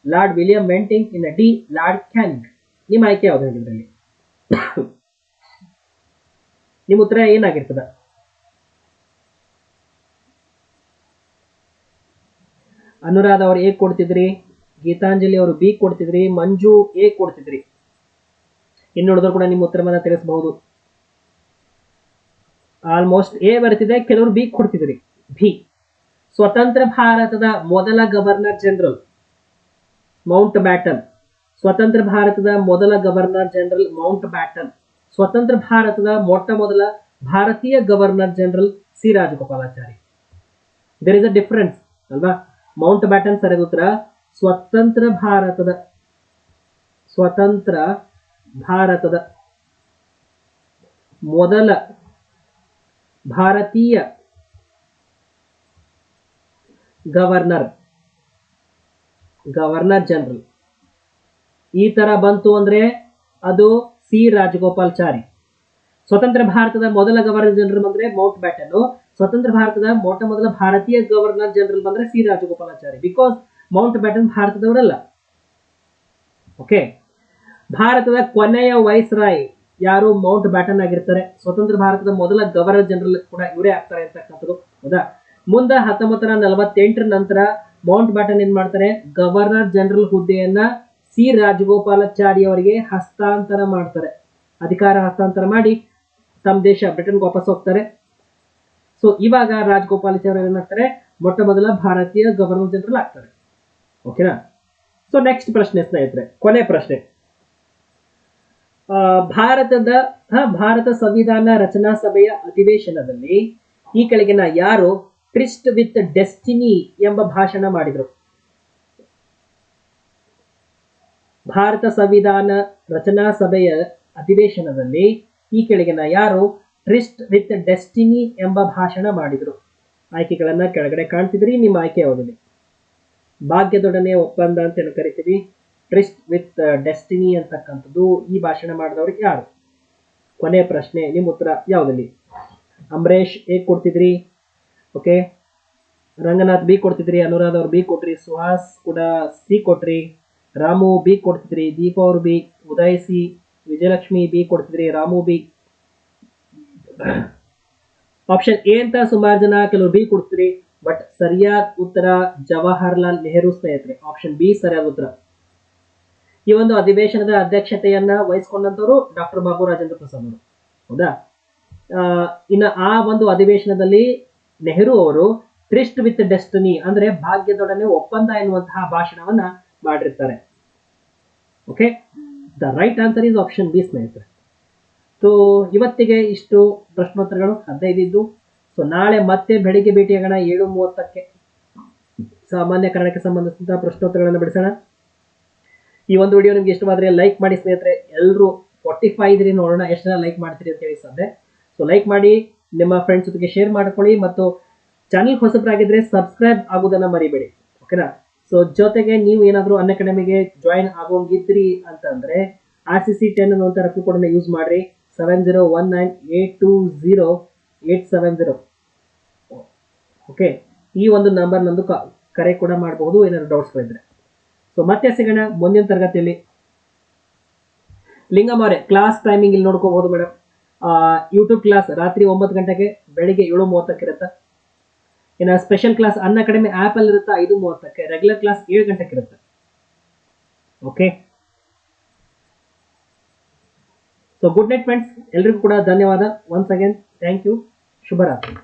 lord William Bentinck ಇನ್ನು ಡಿ ಲಾರ್ಡ್ ಕ್ಯಾಂಗ್ ನಿಮ್ಮ ಆಯ್ಕೆ ಯಾವುದು ಇದರಲ್ಲಿ? ನಿಮ್ಮ ಉತ್ತರ ಏನಾಗಿರ್ತದ? ಅನುರಾಧ ಅವರು ಎ ಕೊಡ್ತಿದ್ರಿ, ಗೀತಾಂಜಲಿ ಅವರು ಬಿ ಕೊಡ್ತಿದ್ರಿ, ಮಂಜು ಎ ಕೊಡ್ತಿದ್ರಿ. ಇನ್ನುಳಿದ್ರು ಕೂಡ ನಿಮ್ಮ ಉತ್ತರವನ್ನು ತಿಳಿಸಬಹುದು. ಆಲ್ಮೋಸ್ಟ್ ಎ ಬರ್ತಿದೆ, ಕೆಲವರು ಬಿ ಕೊಡ್ತಿದ್ರಿ. ಬಿ ಸ್ವತಂತ್ರ ಭಾರತದ ಮೊದಲ ಗವರ್ನರ್ ಜನರಲ್, ಮೌಂಟ್ ಬ್ಯಾಟನ್. ಸ್ವತಂತ್ರ ಭಾರತದ ಮೊದಲ ಗವರ್ನರ್ ಜನರಲ್, ಮೌಂಟ್ ಬ್ಯಾಟನ್. ಸ್ವತಂತ್ರ ಭಾರತದ ಮೊಟ್ಟ ಮೊದಲ ಭಾರತೀಯ governor general C. Rajagopalachari there is a difference ಅಲ್ವಾ? ಮೌಂಟ್ ಬ್ಯಾಟನ್ ಸರಿಯಾದ ಉತ್ತರ, ಸ್ವತಂತ್ರ ಭಾರತದ, ಸ್ವತಂತ್ರ ಭಾರತದ ಮೊದಲ ಭಾರತೀಯ ಗವರ್ನರ್ ಗವರ್ನರ್ ಜನರಲ್. ಈ ತರ ಬಂತು ಅಂದ್ರೆ ಅದು ಸಿ ರಾಜಗೋಪಾಲ್ಚಾರಿ ಸ್ವತಂತ್ರ ಭಾರತದ ಮೊದಲ ಗವರ್ನರ್ ಜನರಲ್ ಬಂದ್ರೆ ಮೌಂಟ್ ಬ್ಯಾಟನ್ ಸ್ವತಂತ್ರ ಭಾರತದ ಮೊಟ್ಟ ಮೊದಲ ಭಾರತೀಯ ಗವರ್ನರ್ ಜನರಲ್ ಬಂದ್ರೆ C Rajagopalachari because Mountbatten ಭಾರತದವರಲ್ಲ. ಓಕೆ ಭಾರತದ ಕೊನೆಯ ವೈಸ್ರಾಯ್ ಯಾರು ಮೌಂಟ್ ಬ್ಯಾಟನ್ ಆಗಿರ್ತಾರೆ. ಸ್ವತಂತ್ರ ಭಾರತದ ಮೊದಲ ಗವರ್ನರ್ ಜನರಲ್ ಕೂಡ ಇವರೇ ಆಗ್ತಾರೆ ಅಂತಕ್ಕಂಥದ್ದು. ಹೌದಾ? ಮುಂದೆ ಹತ್ತೊಂಬತ್ತರ ನಲವತ್ತೆಂಟರ ನಂತರ ಮೌಂಟ್ ಬ್ಯಾಟನ್ ಏನ್ ಮಾಡ್ತಾರೆ? ಗವರ್ನರ್ ಜನರಲ್ ಹುದ್ದೆಯನ್ನ ಸಿ. ರಾಜಗೋಪಾಲಾಚಾರಿ ಅವರಿಗೆ ಹಸ್ತಾಂತರ ಮಾಡ್ತಾರೆ. ಅಧಿಕಾರ ಹಸ್ತಾಂತರ ಮಾಡಿ ತಮ್ಮ ದೇಶ ಬ್ರಿಟನ್ಗೆ ವಾಪಸ್ ಹೋಗ್ತಾರೆ. ಸೊ ಇವಾಗ ರಾಜಗೋಪಾಲಾಚಾರಿ ಏನಾಗ್ತಾರೆ ಮೊಟ್ಟ ಮೊದಲ ಭಾರತೀಯ ಗವರ್ನರ್ ಜನರಲ್ ಆಗ್ತಾರೆ. ಓಕೆನಾ ಸೊ ನೆಕ್ಸ್ಟ್ ಪ್ರಶ್ನೆ ಸ್ನೇಹಿತರೆ, ಕೊನೆ ಪ್ರಶ್ನೆ. ಭಾರತದ ಭಾರತ ಸಂವಿಧಾನ ರಚನಾ ಸಭೆಯ ಅಧಿವೇಶನದಲ್ಲಿ ಈ ಕೆಳಗಿನ ಯಾರು ಟ್ರಿಸ್ಟ್ ವಿತ್ ಡೆಸ್ಟಿನಿ ಎಂಬ ಭಾಷಣ ಮಾಡಿದರು. ಭಾರತ ಸಂವಿಧಾನ ರಚನಾ ಸಭೆಯ ಅಧಿವೇಶನದಲ್ಲಿ ಈ ಕೆಳಗಿನ ಯಾರು ಟ್ರಿಸ್ಟ್ ವಿತ್ ಡೆಸ್ಟಿನಿ ಎಂಬ ಭಾಷಣ ಮಾಡಿದರು. ಆಯ್ಕೆಗಳನ್ನ ಕೆಳಗಡೆ ಕಾಣ್ತಿದ್ರಿ ನಿಮ್ಮ ಆಯ್ಕೆ ಯಾವುದಿದೆ? ಭಾಗ್ಯದೊಡನೆ ಒಪ್ಪಂದ ಅಂತ ಹೇಳಿ ಕರಿತೀವಿ. ಟ್ರಿಸ್ಟ್ ವಿತ್ ಡೆಸ್ಟಿನಿ ಅಂತಕ್ಕಂಥದ್ದು ಈ ಭಾಷಣ ಮಾಡಿದವರು ಯಾರು? ಕೊನೆ ಪ್ರಶ್ನೆ, ನಿಮ್ಮ ಉತ್ತರ ಯಾವುದಲ್ಲಿ? ಅಂಬರೀಶ್ ಎ ಕೊಡ್ತಿದ್ರಿ. ಓಕೆ ರಂಗನಾಥ್ ಬಿ ಕೊಡ್ತಿದ್ರಿ. ಅನುರಾಧ ಅವ್ರು ಬಿ ಕೊಟ್ರಿ. ಸುಹಾಸ್ ಕೂಡ ಸಿ ಕೊಟ್ರಿ. ರಾಮು ಬಿ ಕೊಡ್ತಿದ್ರಿ. ದೀಪ ಅವರು B Uday C Vijayalakshmi B ಕೊಡ್ತಿದ್ರಿ. Ramu B option A ಅಂತ ಸುಮಾರು ಜನ ಕೆಲವರು ಬಿ ಕೊಡ್ತಿದ್ರಿ. ಬಟ್ ಸರಿಯಾದ ಉತ್ತರ ಜವಾಹರ್ಲಾಲ್ ನೆಹರು ಸ್ನೇಹಿತರೆ. ಆಪ್ಷನ್ ಬಿ ಸರಿಯಾದ ಉತ್ತರ. ಈ ಒಂದು ಅಧಿವೇಶನದ ಅಧ್ಯಕ್ಷತೆಯನ್ನ ವಹಿಸಿಕೊಂಡಂತವರು ಡಾಕ್ಟರ್ ಬಾಬು ರಾಜೇಂದ್ರ ಪ್ರಸಾದ್ ಅವರು. ಹೌದಾ? ಇನ್ನ ಆ ಒಂದು ಅಧಿವೇಶನದಲ್ಲಿ ನೆಹರು ಅವರು ಟ್ರಿಸ್ಟ್ ವಿತ್ ಡೆಸ್ಟಿನಿ ಅಂದ್ರೆ ಭಾಗ್ಯದೊಡನೆ ಒಪ್ಪಂದ ಎನ್ನುವಂತಹ ಭಾಷಣವನ್ನ ಮಾಡಿರ್ತಾರೆ. Okay? The right answer is option B ಸ್ನೇಹಿತರೆ. ಸೊ ಇವತ್ತಿಗೆ ಇಷ್ಟು ಪ್ರಶ್ನೋತ್ತರಗಳು ಹದಿನೈದು ಇದ್ದು ಸೊ ನಾಳೆ ಮತ್ತೆ ಬೆಳಿಗ್ಗೆ ಭೇಟಿಯಾಗೋಣ ಏಳು ಮೂವತ್ತಕ್ಕೆ. ಸಾಮಾನ್ಯ ಕಾರಣಕ್ಕೆ ಸಂಬಂಧಿಸಿದ ಪ್ರಶ್ನೋತ್ತರಗಳನ್ನು ಬಿಡಿಸೋಣ. ಈ ಒಂದು ವಿಡಿಯೋ ನಿಮ್ಗೆ ಇಷ್ಟವಾದ್ರೆ ಲೈಕ್ ಮಾಡಿ ಸ್ನೇಹಿತರೆ ಎಲ್ಲರೂ ಫಾರ್ಟಿ ಫೈವ್ ಇದ್ರಿ ನೋಡೋಣ ಎಷ್ಟು ಜನ ಲೈಕ್ ಮಾಡ್ತೀರಿ ಅಂತ ಹೇಳಿ ಸಂದೆ ಸೊ ಲೈಕ್ ಮಾಡಿ, ನಿಮ್ಮ ಫ್ರೆಂಡ್ಸ್ ಜೊತೆಗೆ ಶೇರ್ ಮಾಡ್ಕೊಳ್ಳಿ ಮತ್ತು ಚಾನಲ್ ಹೊಸಬರಾಗಿದ್ರೆ ಸಬ್ಸ್ಕ್ರೈಬ್ ಆಗೋದನ್ನ ಮರಿಬೇಡಿ. ಓಕೆನಾ ಸೊ ಜೊತೆಗೆ ನೀವು ಏನಾದರೂ ಅನ್ ಅಕಾಡೆಮಿಗೆ ಜಾಯಿನ್ ಆಗೋಂಗಿದ್ರಿ ಅಂತಂದ್ರೆ ಆರ್ ಸಿ ಸಿ ಟೆನ್ ಅನ್ನುವಂಥ ರಫ್ ಕೋಡನ್ನು ಯೂಸ್ ಮಾಡಿರಿ. Seven zero one nine eight two zero eight seven zero okay ಈ ಒಂದು ನಂಬರ್ ನಂದು ಕರೆ ಕೂಡ ಮಾಡಬಹುದು ಏನಾದ್ರು ಡೌಟ್ಸ್ಗಳಿದ್ರೆ ಸೊ ಮತ್ತೆ ಸಿಗೋಣ ಮುಂದಿನ ತರಗತಿಯಲ್ಲಿ. ಲಿಂಗಮಾರೆ ಕ್ಲಾಸ್ ಟೈಮಿಂಗ್ ಇಲ್ಲಿ ನೋಡ್ಕೋಬಹುದು ಮೇಡಮ್ ಯೂಟ್ಯೂಬ್ ಕ್ಲಾಸ್ ರಾತ್ರಿ ಒಂಬತ್ತು ಗಂಟೆಗೆ ಬೆಳಿಗ್ಗೆ ಏಳು ಮೂವತ್ತಕ್ಕೆ ಇರುತ್ತೆ. ಇನ್ನು ಸ್ಪೆಷಲ್ ಕ್ಲಾಸ್ ಅನ್ನ ಕಡಿಮೆ ಆ್ಯಪ್ ಅಲ್ಲಿ ಇರುತ್ತೆ ಐದು ಮೂವತ್ತಕ್ಕೆ ರೆಗ್ಯುಲರ್ ಕ್ಲಾಸ್ ಏಳು ಗಂಟೆಗೆ ಇರುತ್ತೆ. Okay so good night friends ಎಲ್ರಿಗೂ ಕೂಡ ಧನ್ಯವಾದ. ಒನ್ಸ್ ಅಗೇನ್ ಥ್ಯಾಂಕ್ ಯು ಶುಭರಾತ್ರಿ.